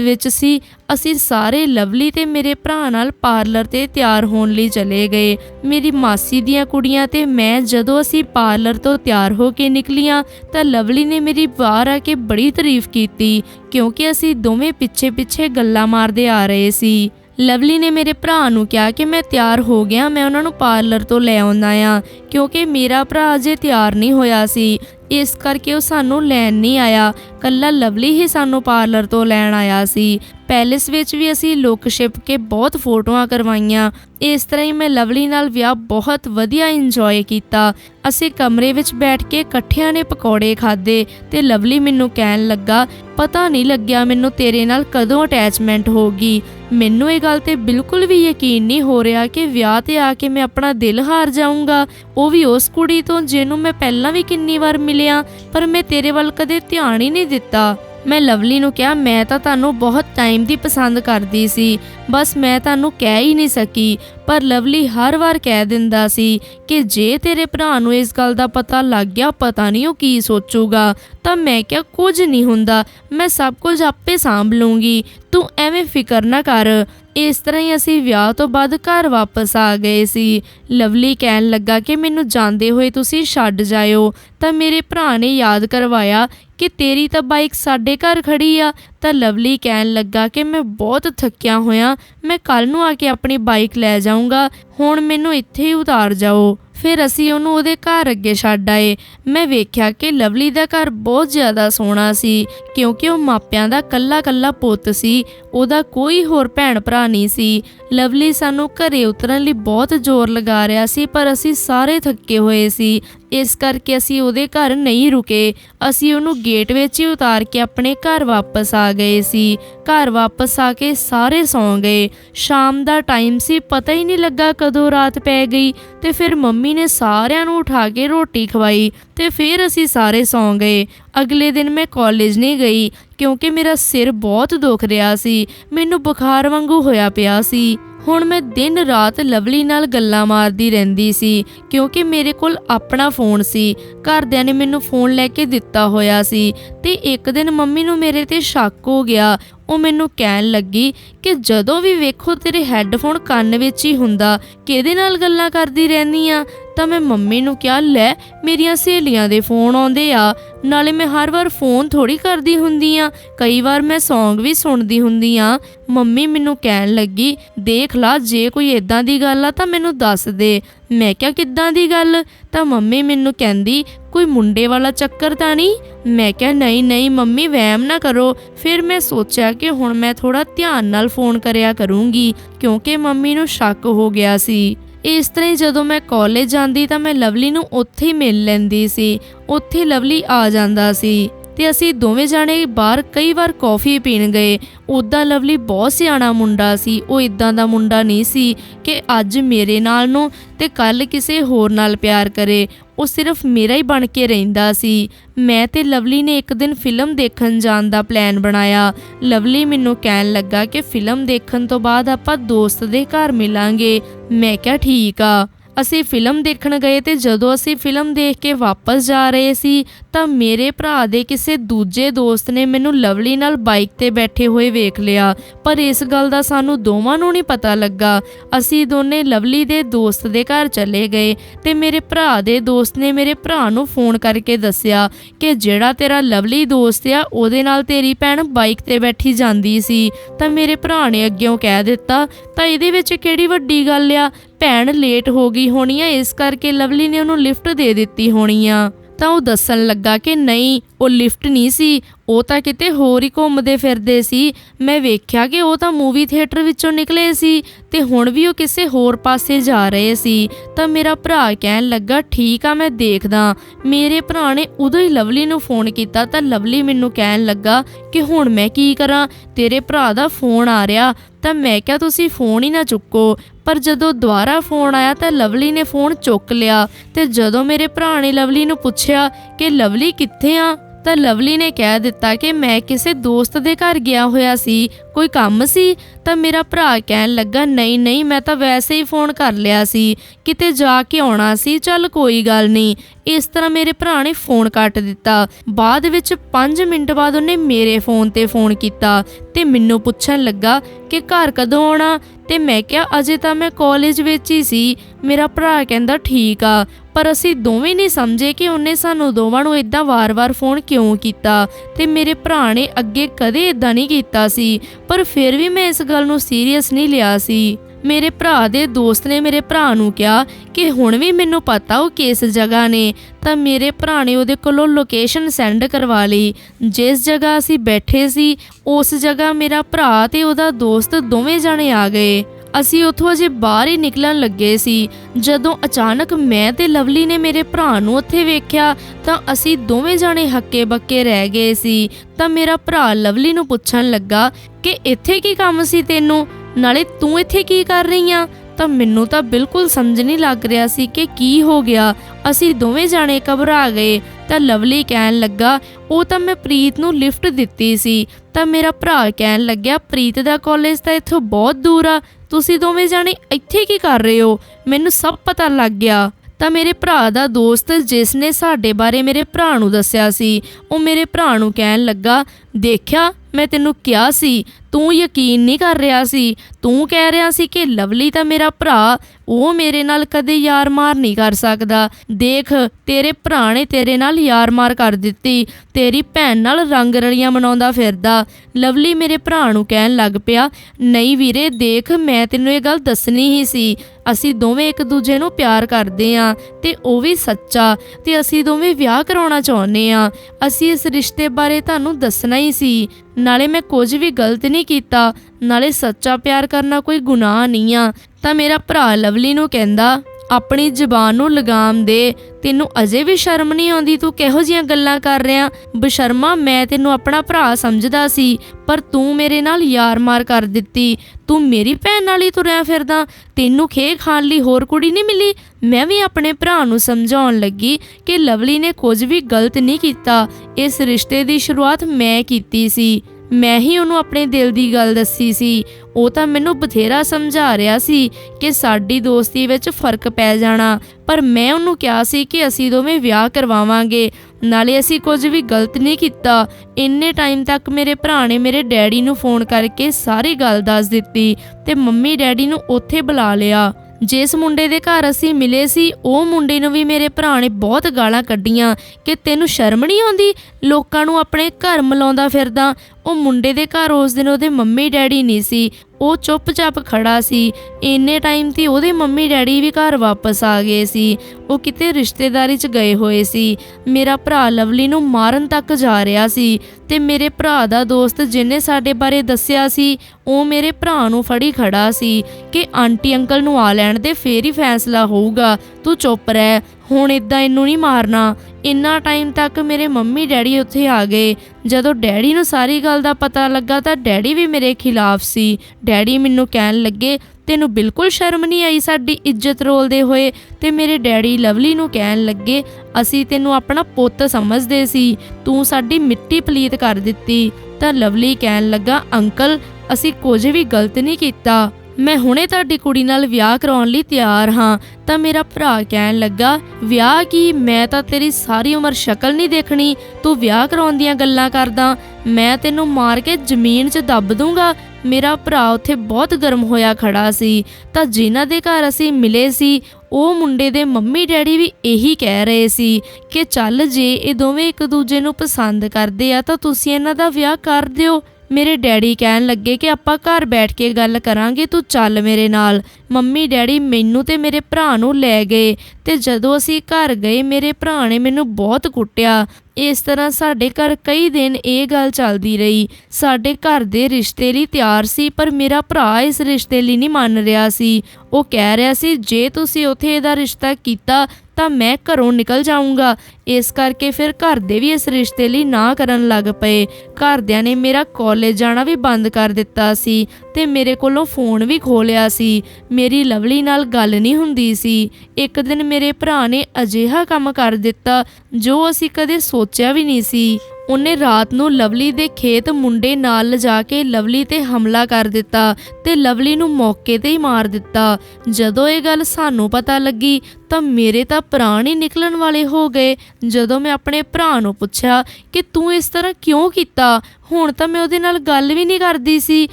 S1: ਵਿੱਚ ਸੀ। ਅਸੀਂ ਸਾਰੇ ਲਵਲੀ ਤੇ ਮੇਰੇ ਭਰਾ ਨਾਲ ਪਾਰਲਰ ਤੇ ਤਿਆਰ ਹੋਣ ਲਈ ਚਲੇ ਗਏ। ਮੇਰੀ ਮਾਸੀ ਦੀਆਂ ਕੁੜੀਆਂ ਤੇ ਮੈਂ ਜਦੋਂ ਅਸੀਂ ਪਾਰਲਰ ਤੋਂ ਤਿਆਰ ਹੋ ਕੇ ਨਿਕਲੀਆਂ ਤਾਂ ਲਵਲੀ ਨੇ ਮੇਰੀ ਬਾਹਰ ਆ ਕੇ ਬੜੀ ਤਾਰੀਫ ਕੀਤੀ, ਕਿਉਂਕਿ ਅਸੀਂ ਦੋਵੇਂ ਪਿੱਛੇ-ਪਿੱਛੇ ਗੱਲਾਂ ਮਾਰਦੇ ਆ ਰਹੇ ਸੀ। ਲਵਲੀ ਨੇ ਮੇਰੇ ਭਰਾ ਨੂੰ ਕਿਹਾ ਕਿ ਮੈਂ ਤਿਆਰ ਹੋ ਗਿਆ, ਮੈਂ ਉਹਨਾਂ ਨੂੰ ਪਾਰਲਰ ਤੋਂ ਲੈ ਆਉਂਦਾ ਆ, ਕਿਉਂਕਿ ਮੇਰਾ ਭਰਾ ਅਜੇ ਤਿਆਰ ਨਹੀਂ ਹੋਇਆ ਸੀ। ਇਸ ਕਰਕੇ ਉਹ ਸਾਨੂੰ ਲੈਣ ਨਹੀਂ ਆਇਆ। ਕੱਲਾ ਲਵਲੀ ਹੀ ਸਾਨੂੰ ਪਾਰਲਰ ਤੋਂ ਲੈਣ ਆਇਆ ਸੀ। ਪੈਲੇਸ ਵਿੱਚ ਵੀ ਅਸੀਂ ਲੁੱਕ ਛਿਪ ਕੇ ਬਹੁਤ ਫੋਟੋਆਂ ਕਰਵਾਈਆਂ। ਇਸ ਤਰ੍ਹਾਂ ਹੀ ਮੈਂ ਲਵਲੀ ਨਾਲ ਵਿਆਹ ਬਹੁਤ ਵਧੀਆ ਇੰਜੋਏ ਕੀਤਾ। ਅਸੀਂ ਕਮਰੇ ਵਿੱਚ ਬੈਠ ਕੇ ਇਕੱਠਿਆਂ ਨੇ ਪਕੌੜੇ ਖਾਦੇ ਤੇ ਲਵਲੀ ਮੈਨੂੰ ਕਹਿਣ ਲੱਗਾ, ਪਤਾ ਨਹੀਂ ਲੱਗਿਆ ਮੈਨੂੰ ਤੇਰੇ ਨਾਲ ਕਦੋਂ ਅਟੈਚਮੈਂਟ ਹੋ ਗਈ। ਮੈਨੂੰ ਇਹ ਗੱਲ ਤੇ ਬਿਲਕੁਲ ਵੀ ਯਕੀਨ ਨਹੀਂ ਹੋ ਰਿਹਾ ਕਿ ਵਿਆਹ ਤੇ ਆ ਕੇ ਮੈਂ ਆਪਣਾ ਦਿਲ ਹਾਰ ਜਾਊਂਗਾ। ਉਹ ਵੀ ਉਸ ਕੁੜੀ ਤੋਂ, ਜਿਹਨੂੰ ਮੈਂ ਪਹਿਲਾਂ ਵੀ ਕਿੰਨੀ ਵਾਰ ਮਿਲਿਆ, ਪਰ ਮੈਂ ਤੇਰੇ ਵੱਲ ਕਦੇ ਧਿਆਨ ਹੀ ਨਹੀਂ ਦਿੱਤਾ। ਮੈਂ ਲਵਲੀ ਨੂੰ ਕਿਹਾ, ਮੈਂ ਤਾਂ ਤੁਹਾਨੂੰ ਬਹੁਤ ਟਾਈਮ ਦੀ ਪਸੰਦ ਕਰਦੀ ਸੀ। ਬਸ ਮੈਂ ਤੁਹਾਨੂੰ ਕਹਿ ਹੀ ਨਹੀਂ ਸਕੀ। ਪਰ ਲਵਲੀ ਹਰ ਵਾਰ ਕਹਿ ਦਿੰਦਾ ਸੀ ਕਿ ਜੇ ਤੇਰੇ ਭਰਾ ਨੂੰ ਇਸ ਗੱਲ ਦਾ ਪਤਾ ਲੱਗ ਗਿਆ, ਪਤਾ ਨਹੀਂ ਉਹ ਕੀ ਸੋਚੂਗਾ। ਤਾਂ ਮੈਂ ਕਿਹਾ, ਕੁਝ ਨਹੀਂ ਹੁੰਦਾ। ਮੈਂ ਸਭ ਕੁਝ ਆਪੇ ਸੰਭ ਲੂੰਗੀ। ਤੂੰ ਐਵੇਂ ਫਿਕਰ ਨਾ ਕਰ। ਇਸ ਤਰ੍ਹਾਂ ਹੀ ਅਸੀਂ ਵਿਆਹ ਤੋਂ ਬਾਅਦ ਘਰ ਵਾਪਸ ਆ ਗਏ ਸੀ। ਲਵਲੀ ਕਹਿਣ ਲੱਗਾ ਕਿ ਮੈਨੂੰ ਜਾਂਦੇ ਹੋਏ ਤੁਸੀਂ ਛੱਡ ਜਾਇਓ। ਤਾਂ ਮੇਰੇ ਭਰਾ ਨੇ ਯਾਦ ਕਰਵਾਇਆ ਕਿ ਤੇਰੀ ਤਾਂ ਬਾਈਕ ਸਾਡੇ ਘਰ ਖੜੀ ਆ। ਤਾਂ ਲਵਲੀ ਕਹਿਣ ਲੱਗਾ ਕਿ ਮੈਂ ਬਹੁਤ ਥੱਕਿਆ ਹੋਇਆ। ਮੈਂ ਕੱਲ ਨੂੰ ਆ ਕੇ ਆਪਣੀ ਬਾਈਕ ਲੈ ਜਾਊਂਗਾ। ਹੁਣ ਮੈਨੂੰ ਇੱਥੇ ਹੀ ਉਤਾਰ ਜਾਓ। ਫਿਰ ਅਸੀਂ ਉਹਨੂੰ ਉਹਦੇ ਘਰ ਅੱਗੇ ਛੱਡ ਆਏ। ਮੈਂ ਵੇਖਿਆ ਕਿ ਲਵਲੀ ਦਾ ਘਰ ਬਹੁਤ ਜ਼ਿਆਦਾ ਸੋਹਣਾ ਸੀ, ਕਿਉਂਕਿ ਉਹ ਮਾਪਿਆਂ ਦਾ ਕੱਲਾ-ਕੱਲਾ ਪੁੱਤ ਸੀ, ਉਹਦਾ ਕੋਈ ਹੋਰ ਭੈਣ ਭਰਾ ਨਹੀਂ ਸੀ। ਲਵਲੀ ਸਾਨੂੰ ਘਰੇ ਉਤਰਨ ਲਈ ਬਹੁਤ ਜ਼ੋਰ ਲਗਾ ਰਿਹਾ ਸੀ, ਪਰ ਅਸੀਂ ਸਾਰੇ ਥੱਕੇ ਹੋਏ ਸੀ। ਇਸ ਕਰਕੇ ਅਸੀਂ ਉਹਦੇ ਘਰ ਨਹੀਂ ਰੁਕੇ। ਅਸੀਂ ਉਹਨੂੰ ਗੇਟ ਵਿੱਚ ਹੀ ਉਤਾਰ ਕੇ ਆਪਣੇ ਘਰ ਵਾਪਸ ਆ ਗਏ ਸੀ। ਘਰ ਵਾਪਸ ਆ ਕੇ ਸਾਰੇ ਸੌਂ ਗਏ। ਸ਼ਾਮ ਦਾ ਟਾਈਮ ਸੀ, ਪਤਾ ਹੀ ਨਹੀਂ ਲੱਗਾ ਕਦੋਂ ਰਾਤ ਪੈ ਗਈ ਤੇ ਫਿਰ ਮੰਮੀ ਨੇ ਸਾਰਿਆਂ ਨੂੰ ਉਠਾ ਕੇ ਰੋਟੀ ਖਵਾਈ ਤੇ ਫਿਰ ਅਸੀਂ ਸਾਰੇ ਸੌਂ ਗਏ। ਅਗਲੇ ਦਿਨ ਮੈਂ ਕਾਲਜ ਨਹੀਂ ਗਈ ਕਿਉਂਕਿ ਮੇਰਾ ਸਿਰ ਬਹੁਤ ਦੁਖ ਰਿਹਾ ਸੀ। ਮੈਨੂੰ ਬੁਖਾਰ ਵਾਂਗੂ ਹੋਇਆ ਪਿਆ ਸੀ। ਹੁਣ ਮੈਂ ਦਿਨ ਰਾਤ ਲਵਲੀ ਨਾਲ ਗੱਲਾਂ ਮਾਰਦੀ ਰਹਿੰਦੀ ਸੀ, ਕਿਉਂਕਿ ਮੇਰੇ ਕੋਲ ਆਪਣਾ ਫੋਨ ਸੀ। ਘਰਦਿਆਂ ਨੇ ਮੈਨੂੰ ਫੋਨ ਲੈ ਕੇ ਦਿੱਤਾ ਹੋਇਆ ਸੀ ਤੇ ਇੱਕ ਦਿਨ ਮੰਮੀ ਨੂੰ ਮੇਰੇ ਤੇ ਸ਼ੱਕ ਹੋ ਗਿਆ। ਉਹ ਮੈਨੂੰ ਕਹਿਣ ਲੱਗੀ ਕਿ ਜਦੋਂ ਵੀ ਵੇਖੋ ਤੇਰੇ ਹੈੱਡਫੋਨ ਕੰਨ ਵਿੱਚ ਹੀ ਹੁੰਦਾ, ਕਿਹਦੇ ਨਾਲ ਗੱਲਾਂ ਕਰਦੀ ਰਹਿੰਦੀ ਆ? ਤਾਂ ਮੈਂ ਮੰਮੀ ਨੂੰ ਕਿਹਾ, ਲੈ, ਮੇਰੀਆਂ ਸਹੇਲੀਆਂ ਦੇ ਫੋਨ ਆਉਂਦੇ ਆ। ਨਾਲੇ ਮੈਂ ਹਰ ਵਾਰ ਫੋਨ ਥੋੜੀ ਕਰਦੀ ਹੁੰਦੀ ਆ। ਕਈ ਵਾਰ ਮੈਂ ਸੌਂਗ ਵੀ ਸੁਣਦੀ ਹੁੰਦੀ ਆ। ਮੰਮੀ ਮੈਨੂੰ ਕਹਿਣ ਲੱਗੀ, ਦੇਖ ਲਾ, ਜੇ ਕੋਈ ਇਦਾਂ ਦੀ ਗੱਲ ਆ ਤਾਂ ਮੈਨੂੰ ਦੱਸ ਦੇ। ਮੈਂ ਕਿਹਾ, ਕਿੱਦਾਂ ਦੀ ਗੱਲ? ਤਾਂ ਮੰਮੀ ਮੈਨੂੰ ਕਹਿੰਦੀ, ਕੋਈ ਮੁੰਡੇ ਵਾਲਾ ਚੱਕਰ ਤਾਂ ਨਹੀਂ? ਮੈਂ ਕਿਹਾ, ਨਹੀਂ ਨਹੀਂ, ਮੰਮੀ, ਵਹਿਮ ਨਾ ਕਰੋ। ਫਿਰ ਮੈਂ ਸੋਚਿਆ ਕਿ ਹੁਣ ਮੈਂ ਥੋੜਾ ਧਿਆਨ ਨਾਲ ਫੋਨ ਕਰਿਆ ਕਰੂੰਗੀ, ਕਿਉਂਕਿ ਮੰਮੀ ਨੂੰ ਸ਼ੱਕ ਹੋ ਗਿਆ ਸੀ। ਇਸ ਤਰ੍ਹਾਂ ਹੀ ਜਦੋਂ ਮੈਂ ਕਾਲਜ ਜਾਂਦੀ ਤਾਂ ਮੈਂ ਲਵਲੀ ਨੂੰ ਉੱਥੇ ਹੀ ਮਿਲ ਲੈਂਦੀ ਸੀ। ਉੱਥੇ ਲਵਲੀ ਆ ਜਾਂਦਾ ਸੀ। ਤੇ ਅਸੀਂ ਦੋਵੇਂ ਜਾਣੇ ਬਾਹਰ ਕਈ ਵਾਰ ਕੌਫੀ ਪੀਣ ਗਏ। ਉਦਾਂ ਲਵਲੀ ਬਹੁਤ ਸਿਆਣਾ ਮੁੰਡਾ ਸੀ। ਉਹ ਇਦਾਂ ਦਾ ਮੁੰਡਾ ਨਹੀਂ ਸੀ ਕਿ ਅੱਜ ਮੇਰੇ ਨਾਲ ਨੂੰ ਤੇ ਕੱਲ ਕਿਸੇ ਹੋਰ ਨਾਲ ਪਿਆਰ ਕਰੇ। ਉਹ ਸਿਰਫ ਮੇਰਾ ਹੀ ਬਣ ਕੇ ਰਹਿੰਦਾ ਸੀ। ਮੈਂ ਤੇ ਲਵਲੀ ਨੇ ਇੱਕ ਦਿਨ ਫਿਲਮ ਦੇਖਣ ਜਾਣ ਦਾ ਪਲਾਨ ਬਣਾਇਆ। ਲਵਲੀ ਮੈਨੂੰ ਕਹਿਣ ਲੱਗਾ ਕਿ ਫਿਲਮ ਦੇਖਣ ਤੋਂ ਬਾਅਦ ਆਪਾਂ ਦੋਸਤ ਦੇ ਘਰ ਮਿਲਾਂਗੇ। ਮੈਂ ਕਿਹਾ ਠੀਕ ਆ। ਅਸੀਂ ਫਿਲਮ ਦੇਖਣ ਗਏ ਤੇ ਜਦੋਂ ਅਸੀਂ ਫਿਲਮ ਦੇਖ ਕੇ ਵਾਪਸ ਜਾ ਰਹੇ ਸੀ, ਤਾਂ ਮੇਰੇ ਭਰਾ ਦੇ ਕਿਸੇ ਦੂਜੇ ਦੋਸਤ ਨੇ ਮੈਨੂੰ ਲਵਲੀ ਨਾਲ ਬਾਈਕ ਤੇ ਬੈਠੇ ਹੋਏ ਵੇਖ ਲਿਆ। ਪਰ ਇਸ ਗੱਲ ਦਾ ਸਾਨੂੰ ਦੋਵਾਂ ਨੂੰ ਨਹੀਂ ਪਤਾ ਲੱਗਾ। ਅਸੀਂ ਦੋਨੇ ਲਵਲੀ ਦੇ ਦੋਸਤ ਦੇ ਘਰ ਚਲੇ ਗਏ ਤੇ ਮੇਰੇ ਭਰਾ ਦੇ ਦੋਸਤ ਨੇ ਮੇਰੇ ਭਰਾ ਨੂੰ ਫੋਨ ਕਰਕੇ ਦੱਸਿਆ ਕਿ ਜਿਹੜਾ ਤੇਰਾ ਲਵਲੀ ਦੋਸਤ ਆ, ਉਹਦੇ ਨਾਲ ਤੇਰੀ ਭੈਣ ਬਾਈਕ ਤੇ ਬੈਠੀ ਜਾਂਦੀ ਸੀ। ਤਾਂ ਮੇਰੇ ਭਰਾ ਨੇ ਅੱਗਿਓਂ ਕਹਿ ਦਿੱਤਾ, ਤਾਂ ਇਹਦੇ ਵਿੱਚ ਕਿਹੜੀ ਵੱਡੀ ਗੱਲ ਆ? ਭੈਣ ਲੇਟ ਹੋ ਗਈ ਹੋਣੀ ਆ, ਇਸ ਕਰਕੇ ਲਵਲੀ ਨੇ ਉਹਨੂੰ ਲਿਫਟ ਦੇ ਦਿੱਤੀ ਹੋਣੀ ਆ। ਤਾਂ ਉਹ ਦੱਸਣ ਲੱਗਾ ਕਿ ਨਹੀਂ ਉਹ ਲਿਫਟ ਨਹੀਂ ਸੀ, ਉਹ ਤਾਂ ਕਿਤੇ ਹੋਰ ਹੀ ਘੁੰਮਦੇ ਫਿਰਦੇ ਸੀ। ਮੈਂ ਵੇਖਿਆ ਕਿ ਉਹ ਤਾਂ ਮੂਵੀ ਥੀਏਟਰ ਵਿੱਚੋਂ ਨਿਕਲੇ ਸੀ ਤੇ ਹੁਣ ਵੀ ਉਹ ਕਿਸੇ ਹੋਰ ਪਾਸੇ ਜਾ ਰਹੇ ਸੀ। ਤਾਂ ਮੇਰਾ ਭਰਾ ਕਹਿਣ ਲੱਗਾ, ਠੀਕ ਆ, ਮੈਂ ਦੇਖਦਾ। ਮੇਰੇ ਭਰਾ ਨੇ ਉਦੋਂ ਹੀ ਲਵਲੀ ਨੂੰ ਫੋਨ ਕੀਤਾ, ਤਾਂ ਲਵਲੀ ਮੈਨੂੰ ਕਹਿਣ ਲੱਗਾ ਕਿ ਹੁਣ ਮੈਂ ਕੀ ਕਰਾਂ? ਤੇਰੇ ਭਰਾ ਦਾ ਫੋਨ ਆ ਰਿਹਾ। ਤਾਂ ਮੈਂ ਕਿਹਾ, ਤੁਸੀਂ ਫੋਨ ਹੀ ਨਾ ਚੁੱਕੋ। ਪਰ ਜਦੋਂ ਦੁਬਾਰਾ ਫੋਨ ਆਇਆ, ਤਾਂ ਲਵਲੀ ਨੇ ਫੋਨ ਚੁੱਕ ਲਿਆ ਤੇ ਜਦੋਂ ਮੇਰੇ ਭਰਾ ਨੇ ਲਵਲੀ ਨੂੰ ਪੁੱਛਿਆ ਕਿ, ਲਵਲੀ ਕਿੱਥੇ ਆ? ਤਾਂ ਲਵਲੀ ਨੇ ਕਹਿ ਦਿੱਤਾ ਕਿ ਮੈਂ ਕਿਸੇ ਦੋਸਤ ਦੇ ਘਰ ਗਿਆ ਹੋਇਆ ਸੀ। ਕੋਈ ਕੰਮ ਸੀ? ਤਾਂ ਮੇਰਾ ਭਰਾ ਕਹਿਣ ਲੱਗਾ, ਨਹੀਂ ਨਹੀਂ, ਮੈਂ ਤਾਂ ਵੈਸੇ ਹੀ ਫੋਨ ਕਰ ਲਿਆ ਸੀ। ਕਿਤੇ ਜਾ ਕੇ ਆਉਣਾ ਸੀ, ਚੱਲ ਕੋਈ ਗੱਲ ਨਹੀਂ। ਇਸ ਤਰ੍ਹਾਂ ਮੇਰੇ ਭਰਾ ਨੇ ਫੋਨ ਕੱਟ ਦਿੱਤਾ। ਬਾਅਦ ਵਿੱਚ 5 ਮਿੰਟ ਬਾਅਦ ਉਹਨੇ ਮੇਰੇ ਫੋਨ ਤੇ ਫੋਨ ਕੀਤਾ ਤੇ ਮੈਨੂੰ ਪੁੱਛਣ ਲੱਗਾ ਕਿ ਘਰ ਕਦੋਂ ਆਉਣਾ? ਤੇ ਮੈਂ ਕਿਹਾ, ਅਜੇ ਤਾਂ ਮੈਂ ਕਾਲਜ ਵਿੱਚ ਹੀ ਸੀ। ਮੇਰਾ ਭਰਾ ਕਹਿੰਦਾ ਠੀਕ ਆ, ਪਰ ਅਸੀਂ ਦੋਵੇਂ ਨਹੀਂ ਸਮਝੇ ਕਿ ਉਹਨੇ ਸਾਨੂੰ ਦੋਵਾਂ ਨੂੰ ਇਦਾਂ ਵਾਰ-ਵਾਰ ਫੋਨ ਕਿਉਂ ਕੀਤਾ? ਤੇ ਮੇਰੇ ਭਰਾ ਨੇ ਅੱਗੇ ਕਦੇ ਇਦਾਂ ਨਹੀਂ ਕੀਤਾ ਸੀ। ਪਰ ਫਿਰ ਵੀ ਮੈਂ ਇਸ ਗੱਲ ਨੂੰ ਸੀਰੀਅਸ ਨਹੀਂ ਲਿਆ ਸੀ। ਮੇਰੇ ਭਰਾ ਦੇ ਦੋਸਤ ਨੇ ਮੇਰੇ ਭਰਾ ਨੂੰ ਕਿਹਾ ਕਿ ਹੁਣ ਵੀ ਮੈਨੂੰ ਪਤਾ ਉਹ ਕਿਸ ਜਗ੍ਹਾ ਨੇ, ਤਾਂ ਮੇਰੇ ਭਰਾ ਨੇ ਉਹਦੇ ਕੋਲੋਂ ਲੋਕੇਸ਼ਨ ਸੈਂਡ ਕਰਵਾ ਲਈ। ਜਿਸ ਜਗ੍ਹਾ ਅਸੀਂ ਬੈਠੇ ਸੀ, ਉਸ ਜਗ੍ਹਾ ਮੇਰਾ ਭਰਾ ਤੇ ਉਹਦਾ ਦੋਸਤ ਦੋਵੇਂ ਜਾਣੇ ਆ ਗਏ। ਅਸੀਂ ਉੱਥੋਂ ਅਜੇ ਬਾਹਰ ਹੀ ਨਿਕਲਣ ਲੱਗੇ ਸੀ। ਜਦੋਂ ਅਚਾਨਕ ਮੈਂ ਤੇ ਲਵਲੀ ਨੇ ਮੇਰੇ ਭਰਾ ਨੂੰ ਉੱਥੇ ਵੇਖਿਆ, ਤਾਂ ਅਸੀਂ ਦੋਵੇਂ ਜਾਣੇ ਹੱਕੇ ਬੱਕੇ ਰਹਿ ਗਏ ਸੀ। ਤਾਂ ਮੇਰਾ ਭਰਾ ਲਵਲੀ ਨੂੰ ਪੁੱਛਣ ਲੱਗਾ ਕਿ ਇੱਥੇ ਕੀ ਕੰਮ ਸੀ ਤੈਨੂੰ? ਨਾਲੇ ਤੂੰ ਇੱਥੇ ਕੀ ਕਰ ਰਹੀ ਆ? ਤਾਂ ਮੈਨੂੰ ਤਾਂ ਬਿਲਕੁਲ ਸਮਝ ਨਹੀਂ ਲੱਗ ਰਿਹਾ ਸੀ ਕਿ ਕੀ ਹੋ ਗਿਆ। ਅਸੀਂ ਦੋਵੇਂ ਜਾਣੇ ਘਬਰਾ ਗਏ। ਤਾਂ ਲਵਲੀ ਕਹਿਣ ਲੱਗਾ, ਉਹ ਤਾਂ ਮੈਂ ਪ੍ਰੀਤ ਨੂੰ ਲਿਫਟ ਦਿੱਤੀ ਸੀ। ਤਾਂ ਮੇਰਾ ਭਰਾ ਕਹਿਣ ਲੱਗਿਆ, ਪ੍ਰੀਤ ਦਾ ਕਾਲਜ ਤਾਂ ਇੱਥੋਂ ਬਹੁਤ ਦੂਰ ਆ। ਤੁਸੀਂ ਦੋਵੇਂ ਜਾਣੇ ਇੱਥੇ ਕੀ ਕਰ ਰਹੇ ਹੋ? ਮੈਨੂੰ ਸਭ ਪਤਾ ਲੱਗ ਗਿਆ। ਤਾਂ ਮੇਰੇ ਭਰਾ ਦਾ ਦੋਸਤ ਜਿਸ ਨੇ ਸਾਡੇ ਬਾਰੇ ਮੇਰੇ ਭਰਾ ਨੂੰ ਦੱਸਿਆ ਸੀ, ਉਹ ਮੇਰੇ ਭਰਾ ਨੂੰ ਕਹਿਣ ਲੱਗਾ, ਦੇਖਿਆ, ਮੈਂ ਤੈਨੂੰ ਕਿਹਾ ਸੀ ਤੂੰ ਯਕੀਨ ਨਹੀਂ ਕਰ ਰਿਹਾ ਸੀ। ਤੂੰ ਕਹਿ ਰਿਹਾ ਸੀ ਕਿ ਲਵਲੀ ਤਾਂ ਮੇਰਾ ਭਰਾ, ਉਹ ਮੇਰੇ ਨਾਲ ਕਦੇ ਯਾਰ ਮਾਰ ਨਹੀਂ ਕਰ ਸਕਦਾ। ਦੇਖ, ਤੇਰੇ ਭਰਾ ਨੇ ਤੇਰੇ ਨਾਲ ਯਾਰ ਮਾਰ ਕਰ ਦਿੱਤੀ। ਤੇਰੀ ਭੈਣ ਨਾਲ ਰੰਗ ਰਲੀਆਂ ਮਨਾਉਂਦਾ ਫਿਰਦਾ। ਲਵਲੀ ਮੇਰੇ ਭਰਾ ਨੂੰ ਕਹਿਣ ਲੱਗ ਪਿਆ, ਨਹੀਂ ਵੀਰੇ, ਦੇਖ, ਮੈਂ ਤੈਨੂੰ ਇਹ ਗੱਲ ਦੱਸਣੀ ਹੀ ਸੀ। ਅਸੀਂ ਦੋਵੇਂ ਇੱਕ ਦੂਜੇ ਨੂੰ ਪਿਆਰ ਕਰਦੇ ਆਂ, ਤੇ ਉਹ ਵੀ ਸੱਚਾ। ਤੇ ਅਸੀਂ ਦੋਵੇਂ ਵਿਆਹ ਕਰਾਉਣਾ ਚਾਹੁੰਦੇ ਆਂ। ਅਸੀਂ ਇਸ ਰਿਸ਼ਤੇ ਬਾਰੇ ਤੁਹਾਨੂੰ ਦੱਸਣਾ ਹੀ ਸੀ। ਨਾਲੇ ਮੈਂ ਕੁਝ ਵੀ ਗਲਤ ਨਹੀਂ ਕੀਤਾ। ਨਾਲੇ ਸੱਚਾ ਪਿਆਰ ਕਰਨਾ ਕੋਈ ਗੁਨਾਹ ਨਹੀਂ ਆ। ਤਾਂ ਮੇਰਾ ਭਰਾ ਲਵਲੀ ਨੂੰ ਕਹਿੰਦਾ, ਆਪਣੀ ਜ਼ੁਬਾਨ ਨੂੰ ਲਗਾਮ ਦੇ। ਤੈਨੂੰ ਅਜੇ ਵੀ ਸ਼ਰਮ ਨਹੀਂ ਆਉਂਦੀ ਤੂੰ ਕਿਹੋ ਜੀਆਂ ਗੱਲਾਂ ਕਰ ਰਿਹਾ? ਬਸ਼ਰਮਾ, ਮੈਂ ਤੈਨੂੰ ਆਪਣਾ ਭਰਾ ਸਮਝਦਾ ਸੀ, ਪਰ ਤੂੰ ਮੇਰੇ ਨਾਲ ਯਾਰ ਮਾਰ ਕਰ ਦਿੱਤੀ। ਤੂੰ ਮੇਰੀ ਭੈਣ ਨਾਲ ਹੀ ਤੁਰਿਆ ਫਿਰਦਾ। ਤੈਨੂੰ ਖੇ ਖਾਣ ਲਈ ਹੋਰ ਕੁੜੀ ਨਹੀਂ ਮਿਲੀ? ਮੈਂ ਵੀ ਆਪਣੇ ਭਰਾ ਨੂੰ ਸਮਝਾਉਣ ਲੱਗੀ ਕਿ ਲਵਲੀ ਨੇ ਕੁਝ ਵੀ ਗਲਤ ਨਹੀਂ ਕੀਤਾ। ਇਸ ਰਿਸ਼ਤੇ ਦੀ ਸ਼ੁਰੂਆਤ ਮੈਂ ਕੀਤੀ ਸੀ। ਮੈਂ ਹੀ ਉਹਨੂੰ ਆਪਣੇ ਦਿਲ ਦੀ ਗੱਲ ਦੱਸੀ ਸੀ। ਉਹ ਤਾਂ ਮੈਨੂੰ ਬਥੇਰਾ ਸਮਝਾ ਰਿਹਾ ਸੀ ਕਿ ਸਾਡੀ ਦੋਸਤੀ ਵਿੱਚ ਫ਼ਰਕ ਪੈ ਜਾਣਾ, ਪਰ ਮੈਂ ਉਹਨੂੰ ਕਿਹਾ ਸੀ ਕਿ ਅਸੀਂ ਦੋਵੇਂ ਵਿਆਹ ਕਰਵਾਵਾਂਗੇ। ਨਾਲੇ ਅਸੀਂ ਕੁਝ ਵੀ ਗਲਤ ਨਹੀਂ ਕੀਤਾ। ਇੰਨੇ ਟਾਈਮ ਤੱਕ ਮੇਰੇ ਭਰਾ ਨੇ ਮੇਰੇ ਡੈਡੀ ਨੂੰ ਫੋਨ ਕਰਕੇ ਸਾਰੀ ਗੱਲ ਦੱਸ ਦਿੱਤੀ ਤੇ ਮੰਮੀ ਡੈਡੀ ਨੂੰ ਉੱਥੇ ਬੁਲਾ ਲਿਆ। ਜਿਸ ਮੁੰਡੇ ਦੇ ਘਰ ਅਸੀਂ ਮਿਲੇ ਸੀ, ਉਹ ਮੁੰਡੇ ਨੂੰ ਵੀ ਮੇਰੇ ਭਰਾ ਨੇ ਬਹੁਤ ਗਾਲਾਂ ਕੱਢੀਆਂ ਕਿ ਤੈਨੂੰ ਸ਼ਰਮ ਨਹੀਂ ਆਉਂਦੀ? ਲੋਕਾਂ ਨੂੰ ਆਪਣੇ ਘਰ ਮਿਲਾਉਂਦਾ ਫਿਰਦਾ। ਉਹ ਮੁੰਡੇ ਦੇ ਘਰ ਉਸ ਦਿਨ ਉਹਦੇ ਮੰਮੀ ਡੈਡੀ ਨਹੀਂ ਸੀ। ਉਹ ਚੁੱਪਚਾਪ ਖੜਾ ਸੀ। ਇੰਨੇ ਟਾਈਮ ਤੇ ਉਹਦੇ ਮੰਮੀ ਡੈਡੀ ਵੀ ਘਰ ਵਾਪਸ ਆ ਗਏ ਸੀ। ਉਹ ਕਿਤੇ ਰਿਸ਼ਤੇਦਾਰੀ 'ਚ ਗਏ ਹੋਏ ਸੀ। ਮੇਰਾ ਭਰਾ ਲਵਲੀ ਨੂੰ ਮਾਰਨ ਤੱਕ ਜਾ ਰਿਹਾ ਸੀ ਤੇ ਮੇਰੇ ਭਰਾ ਦਾ ਦੋਸਤ ਜਿਹਨੇ ਸਾਡੇ ਬਾਰੇ ਦੱਸਿਆ ਸੀ, ਉਹ ਮੇਰੇ ਭਰਾ ਨੂੰ ਫੜੀ ਖੜਾ ਸੀ ਕਿ ਆਂਟੀ ਅੰਕਲ ਨੂੰ ਆ ਲੈਣ ਦੇ ਫੇਰ ਹੀ ਫੈਸਲਾ ਹੋਊਗਾ। ਤੂੰ ਚੁੱਪ ਰਹਿ। ਹੁਣ ਇਦਾਂ ਇਹਨੂੰ ਨਹੀਂ ਮਾਰਨਾ। ਇੰਨਾ ਟਾਈਮ ਤੱਕ ਮੇਰੇ ਮੰਮੀ ਡੈਡੀ ਉੱਥੇ ਆ ਗਏ। ਜਦੋਂ ਡੈਡੀ ਨੂੰ ਸਾਰੀ ਗੱਲ ਦਾ ਪਤਾ ਲੱਗਾ ਤਾਂ ਡੈਡੀ ਵੀ ਮੇਰੇ ਖਿਲਾਫ ਸੀ। ਡੈਡੀ ਮੈਨੂੰ ਕਹਿਣ ਲੱਗੇ, ਤੈਨੂੰ ਬਿਲਕੁਲ ਸ਼ਰਮ ਨਹੀਂ ਆਈ ਸਾਡੀ ਇੱਜ਼ਤ ਰੋਲਦੇ ਹੋਏ? ਤੇ ਮੇਰੇ ਡੈਡੀ ਲਵਲੀ ਨੂੰ ਕਹਿਣ ਲੱਗੇ, ਅਸੀਂ ਤੈਨੂੰ ਆਪਣਾ ਪੁੱਤ ਸਮਝਦੇ ਸੀ। ਤੂੰ ਸਾਡੀ ਮਿੱਟੀ ਪਲੀਤ ਕਰ ਦਿੱਤੀ। ਤਾਂ ਲਵਲੀ ਕਹਿਣ ਲੱਗਾ, ਅੰਕਲ, ਅਸੀਂ ਕੁਝ ਵੀ ਗਲਤ ਨਹੀਂ ਕੀਤਾ। ਮੈਂ ਹੁਣੇ ਤੁਹਾਡੀ ਕੁੜੀ ਨਾਲ ਵਿਆਹ ਕਰਾਉਣ ਲਈ ਤਿਆਰ ਹਾਂ, ਤਾਂ ਮੇਰਾ ਭਰਾ ਕਹਿਣ ਲੱਗਾ, ਵਿਆਹ ਕੀ? ਮੈਂ ਤਾਂ ਤੇਰੀ ਸਾਰੀ ਉਮਰ ਸ਼ਕਲ ਨਹੀਂ ਦੇਖਣੀ। ਤੂੰ ਵਿਆਹ ਕਰਾਉਣ ਦੀਆਂ ਗੱਲਾਂ ਕਰਦਾ। ਮੈਂ ਤੈਨੂੰ ਮਾਰ ਕੇ ਜ਼ਮੀਨ 'ਚ ਦੱਬ ਦੂੰਗਾ। ਮੇਰਾ ਭਰਾ ਉੱਥੇ ਬਹੁਤ ਗਰਮ ਹੋਇਆ ਖੜਾ ਸੀ। ਤਾਂ ਜਿਨ੍ਹਾਂ ਦੇ ਘਰ ਅਸੀਂ ਮਿਲੇ ਸੀ, ਉਹ ਮੁੰਡੇ ਦੇ ਮੰਮੀ ਡੈਡੀ ਵੀ ਇਹੀ ਕਹਿ ਰਹੇ ਸੀ ਕਿ ਚੱਲ ਜੇ ਇਹ ਦੋਵੇਂ ਇੱਕ ਦੂਜੇ ਨੂੰ ਪਸੰਦ ਕਰਦੇ ਆ, ਤਾਂ ਤੁਸੀਂ ਇਹਨਾਂ ਦਾ ਵਿਆਹ ਕਰ ਦਿਓ। ਮੇਰੇ ਡੈਡੀ ਕਹਿਣ ਲੱਗੇ ਕਿ ਆਪਾਂ ਘਰ ਬੈਠ ਕੇ ਗੱਲ ਕਰਾਂਗੇ, ਤੂੰ ਚੱਲ ਮੇਰੇ ਨਾਲ। ਮੰਮੀ, ਡੈਡੀ ਮੈਨੂੰ ਤੇ ਮੇਰੇ ਭਰਾ ਨੂੰ ਲੈ ਗਏ ਤੇ ਜਦੋਂ ਅਸੀਂ ਘਰ ਗਏ, ਮੇਰੇ ਭਰਾ ਨੇ ਮੈਨੂੰ ਬਹੁਤ ਕੁੱਟਿਆ। ਇਸ ਤਰ੍ਹਾਂ ਸਾਡੇ ਘਰ ਕਈ ਦਿਨ ਇਹ ਗੱਲ ਚੱਲਦੀ ਰਹੀ। ਸਾਡੇ ਘਰ ਦੇ ਰਿਸ਼ਤੇ ਲਈ ਤਿਆਰ ਸੀ, ਪਰ ਮੇਰਾ ਭਰਾ ਇਸ ਰਿਸ਼ਤੇ ਲਈ ਨਹੀਂ ਮੰਨ ਰਿਹਾ ਸੀ। ਉਹ ਕਹਿ ਰਿਹਾ ਸੀ, ਜੇ ਤੁਸੀਂ ਉੱਥੇ ਇਹਦਾ ਰਿਸ਼ਤਾ ਕੀਤਾ, ਤਾਂ ਮੈਂ ਘਰੋਂ ਨਿਕਲ ਜਾਊਂਗਾ। ਇਸ ਕਰਕੇ ਫਿਰ ਘਰ ਦੇ ਵੀ ਇਸ ਰਿਸ਼ਤੇ ਲਈ ਨਾ ਕਰਨ ਲੱਗ ਪਏ। ਘਰਦਿਆਂ ਨੇ ਮੇਰਾ ਕਾਲਜ ਜਾਣਾ ਵੀ ਬੰਦ ਕਰ ਦਿੱਤਾ ਸੀ। ਤੇ ਮੇਰੇ ਕੋਲੋਂ ਫੋਨ ਵੀ ਖੋਲਿਆ ਸੀ। ਮੇਰੀ ਲਵਲੀ ਨਾਲ ਗੱਲ ਨਹੀਂ ਹੁੰਦੀ ਸੀ। ਇੱਕ ਦਿਨ ਮੇਰੇ ਭਰਾ ਨੇ ਅਜਿਹਾ ਕੰਮ ਕਰ ਦਿੱਤਾ, ਜੋ ਅਸੀਂ ਕਦੇ ਸੋਚਿਆ ਵੀ ਨਹੀਂ ਸੀ। ਉਹਨੇ ਰਾਤ ਨੂੰ ਲਵਲੀ ਦੇ ਖੇਤ ਮੁੰਡੇ ਨਾਲ ਲਿਜਾ ਕੇ ਲਵਲੀ ਤੇ ਹਮਲਾ ਕਰ ਦਿੱਤਾ ਤੇ ਲਵਲੀ ਨੂੰ ਮੌਕੇ ਤੇ ਹੀ ਮਾਰ ਦਿੱਤਾ। ਜਦੋਂ ਇਹ ਗੱਲ ਸਾਨੂੰ ਪਤਾ ਲੱਗੀ, ਤਾਂ ਮੇਰੇ ਤਾਂ ਪ੍ਰਾਣ ਹੀ ਨਿਕਲਣ ਵਾਲੇ ਹੋ ਗਏ। ਜਦੋਂ ਮੈਂ ਆਪਣੇ ਭਰਾ ਨੂੰ ਪੁੱਛਿਆ ਕਿ ਤੂੰ ਇਸ ਤਰ੍ਹਾਂ ਕਿਉਂ ਕੀਤਾ ਹੁਣ ਤਾਂ ਮੈਂ ਉਹਦੇ ਨਾਲ ਗੱਲ ਵੀ ਨਹੀਂ ਕਰਦੀ ਸੀ,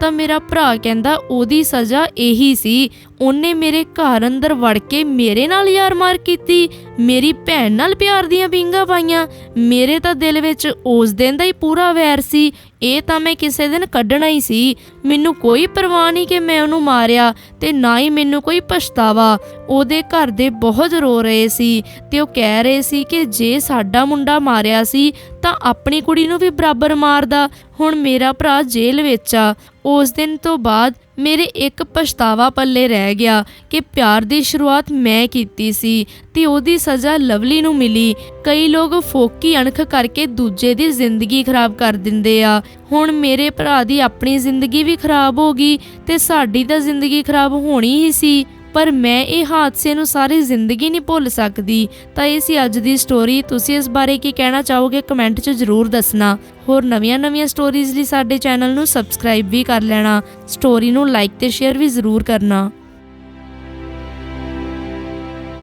S1: ਤਾਂ ਮੇਰਾ ਭਰਾ ਕਹਿੰਦਾ ਉਹਦੀ ਸਜ਼ਾ ਇਹੀ ਸੀ। ਉਹਨੇ ਮੇਰੇ ਘਰ ਅੰਦਰ ਵੜ ਕੇ ਮੇਰੇ ਨਾਲ ਯਾਰ ਮਾਰ ਕੀਤੀ, ਮੇਰੀ ਭੈਣ ਨਾਲ ਪਿਆਰ ਦੀਆਂ ਪਿੰਗਾ ਪਾਈਆਂ, ਮੇਰੇ ਤਾਂ ਦਿਲ ਵਿੱਚ ਉਸ ਦਿਨ ਦਾ ਹੀ ਪੂਰਾ ਵੈਰ ਸੀ ਇਹ ਤਾਂ ਮੈਂ ਕਿਸੇ ਦਿਨ ਕੱਢਣਾ ਹੀ ਸੀ। ਮੈਨੂੰ ਕੋਈ ਪਰਵਾਹ ਨਹੀਂ ਕਿ ਮੈਂ ਉਹਨੂੰ ਮਾਰਿਆ ਤੇ ਨਾ ਹੀ ਮੈਨੂੰ ਕੋਈ ਪਛਤਾਵਾ। ਉਹਦੇ ਘਰ ਦੇ ਬਹੁਤ ਰੋ ਰਹੇ ਸੀ ਤੇ ਉਹ ਕਹਿ ਰਹੇ ਸੀ ਕਿ ਜੇ ਸਾਡਾ ਮੁੰਡਾ ਮਾਰਿਆ ਸੀ ਤਾਂ ਆਪਣੀ ਕੁੜੀ ਨੂੰ ਵੀ ਬਰਾਬਰ ਮਾਰਦਾ। ਹੁਣ ਮੇਰਾ ਭਰਾ ਜੇਲ੍ਹ ਵਿੱਚ ਆ। ਉਸ ਦਿਨ ਤੋਂ ਬਾਅਦ ਮੇਰੇ ਇੱਕ ਪਛਤਾਵਾ ਪੱਲੇ ਰਹਿ ਗਿਆ ਕਿ ਪਿਆਰ ਦੀ ਸ਼ੁਰੂਆਤ ਮੈਂ ਕੀਤੀ ਸੀ ਤੇ ਉਹਦੀ ਸਜ਼ਾ ਲਵਲੀ ਨੂੰ ਮਿਲੀ। ਕਈ ਲੋਕ ਫੋਕੀ ਅਣਖ ਕਰਕੇ ਦੂਜੇ ਦੀ ਜ਼ਿੰਦਗੀ ਖਰਾਬ ਕਰ ਦਿੰਦੇ ਆ। ਹੁਣ ਮੇਰੇ ਭਰਾ ਦੀ ਆਪਣੀ ਜ਼ਿੰਦਗੀ ਵੀ ਖਰਾਬ ਹੋ ਗਈ ਤੇ ਸਾਡੀ ਤਾਂ ਜ਼ਿੰਦਗੀ ਖਰਾਬ ਹੋਣੀ ਹੀ ਸੀ। ਪਰ ਮੈਂ ਇਹ ਹਾਦਸੇ ਨੂੰ ਸਾਰੀ ਜ਼ਿੰਦਗੀ ਨਹੀਂ ਭੁੱਲ ਸਕਦੀ। ਤਾਂ ਇਹ ਸੀ ਅੱਜ ਦੀ ਸਟੋਰੀ ਤੁਸੀਂ ਇਸ ਬਾਰੇ ਕੀ ਕਹਿਣਾ ਚਾਹੋਗੇ ਕਮੈਂਟ 'ਚ ਜ਼ਰੂਰ ਦੱਸਣਾ। ਹੋਰ ਨਵੀਆਂ-ਨਵੀਆਂ ਸਟੋਰੀਜ਼ ਲਈ ਸਾਡੇ ਚੈਨਲ ਨੂੰ ਸਬਸਕ੍ਰਾਈਬ ਵੀ ਕਰ ਲੈਣਾ। ਸਟੋਰੀ ਨੂੰ ਲਾਈਕ ਤੇ ਸ਼ੇਅਰ ਵੀ ਜ਼ਰੂਰ ਕਰਨਾ।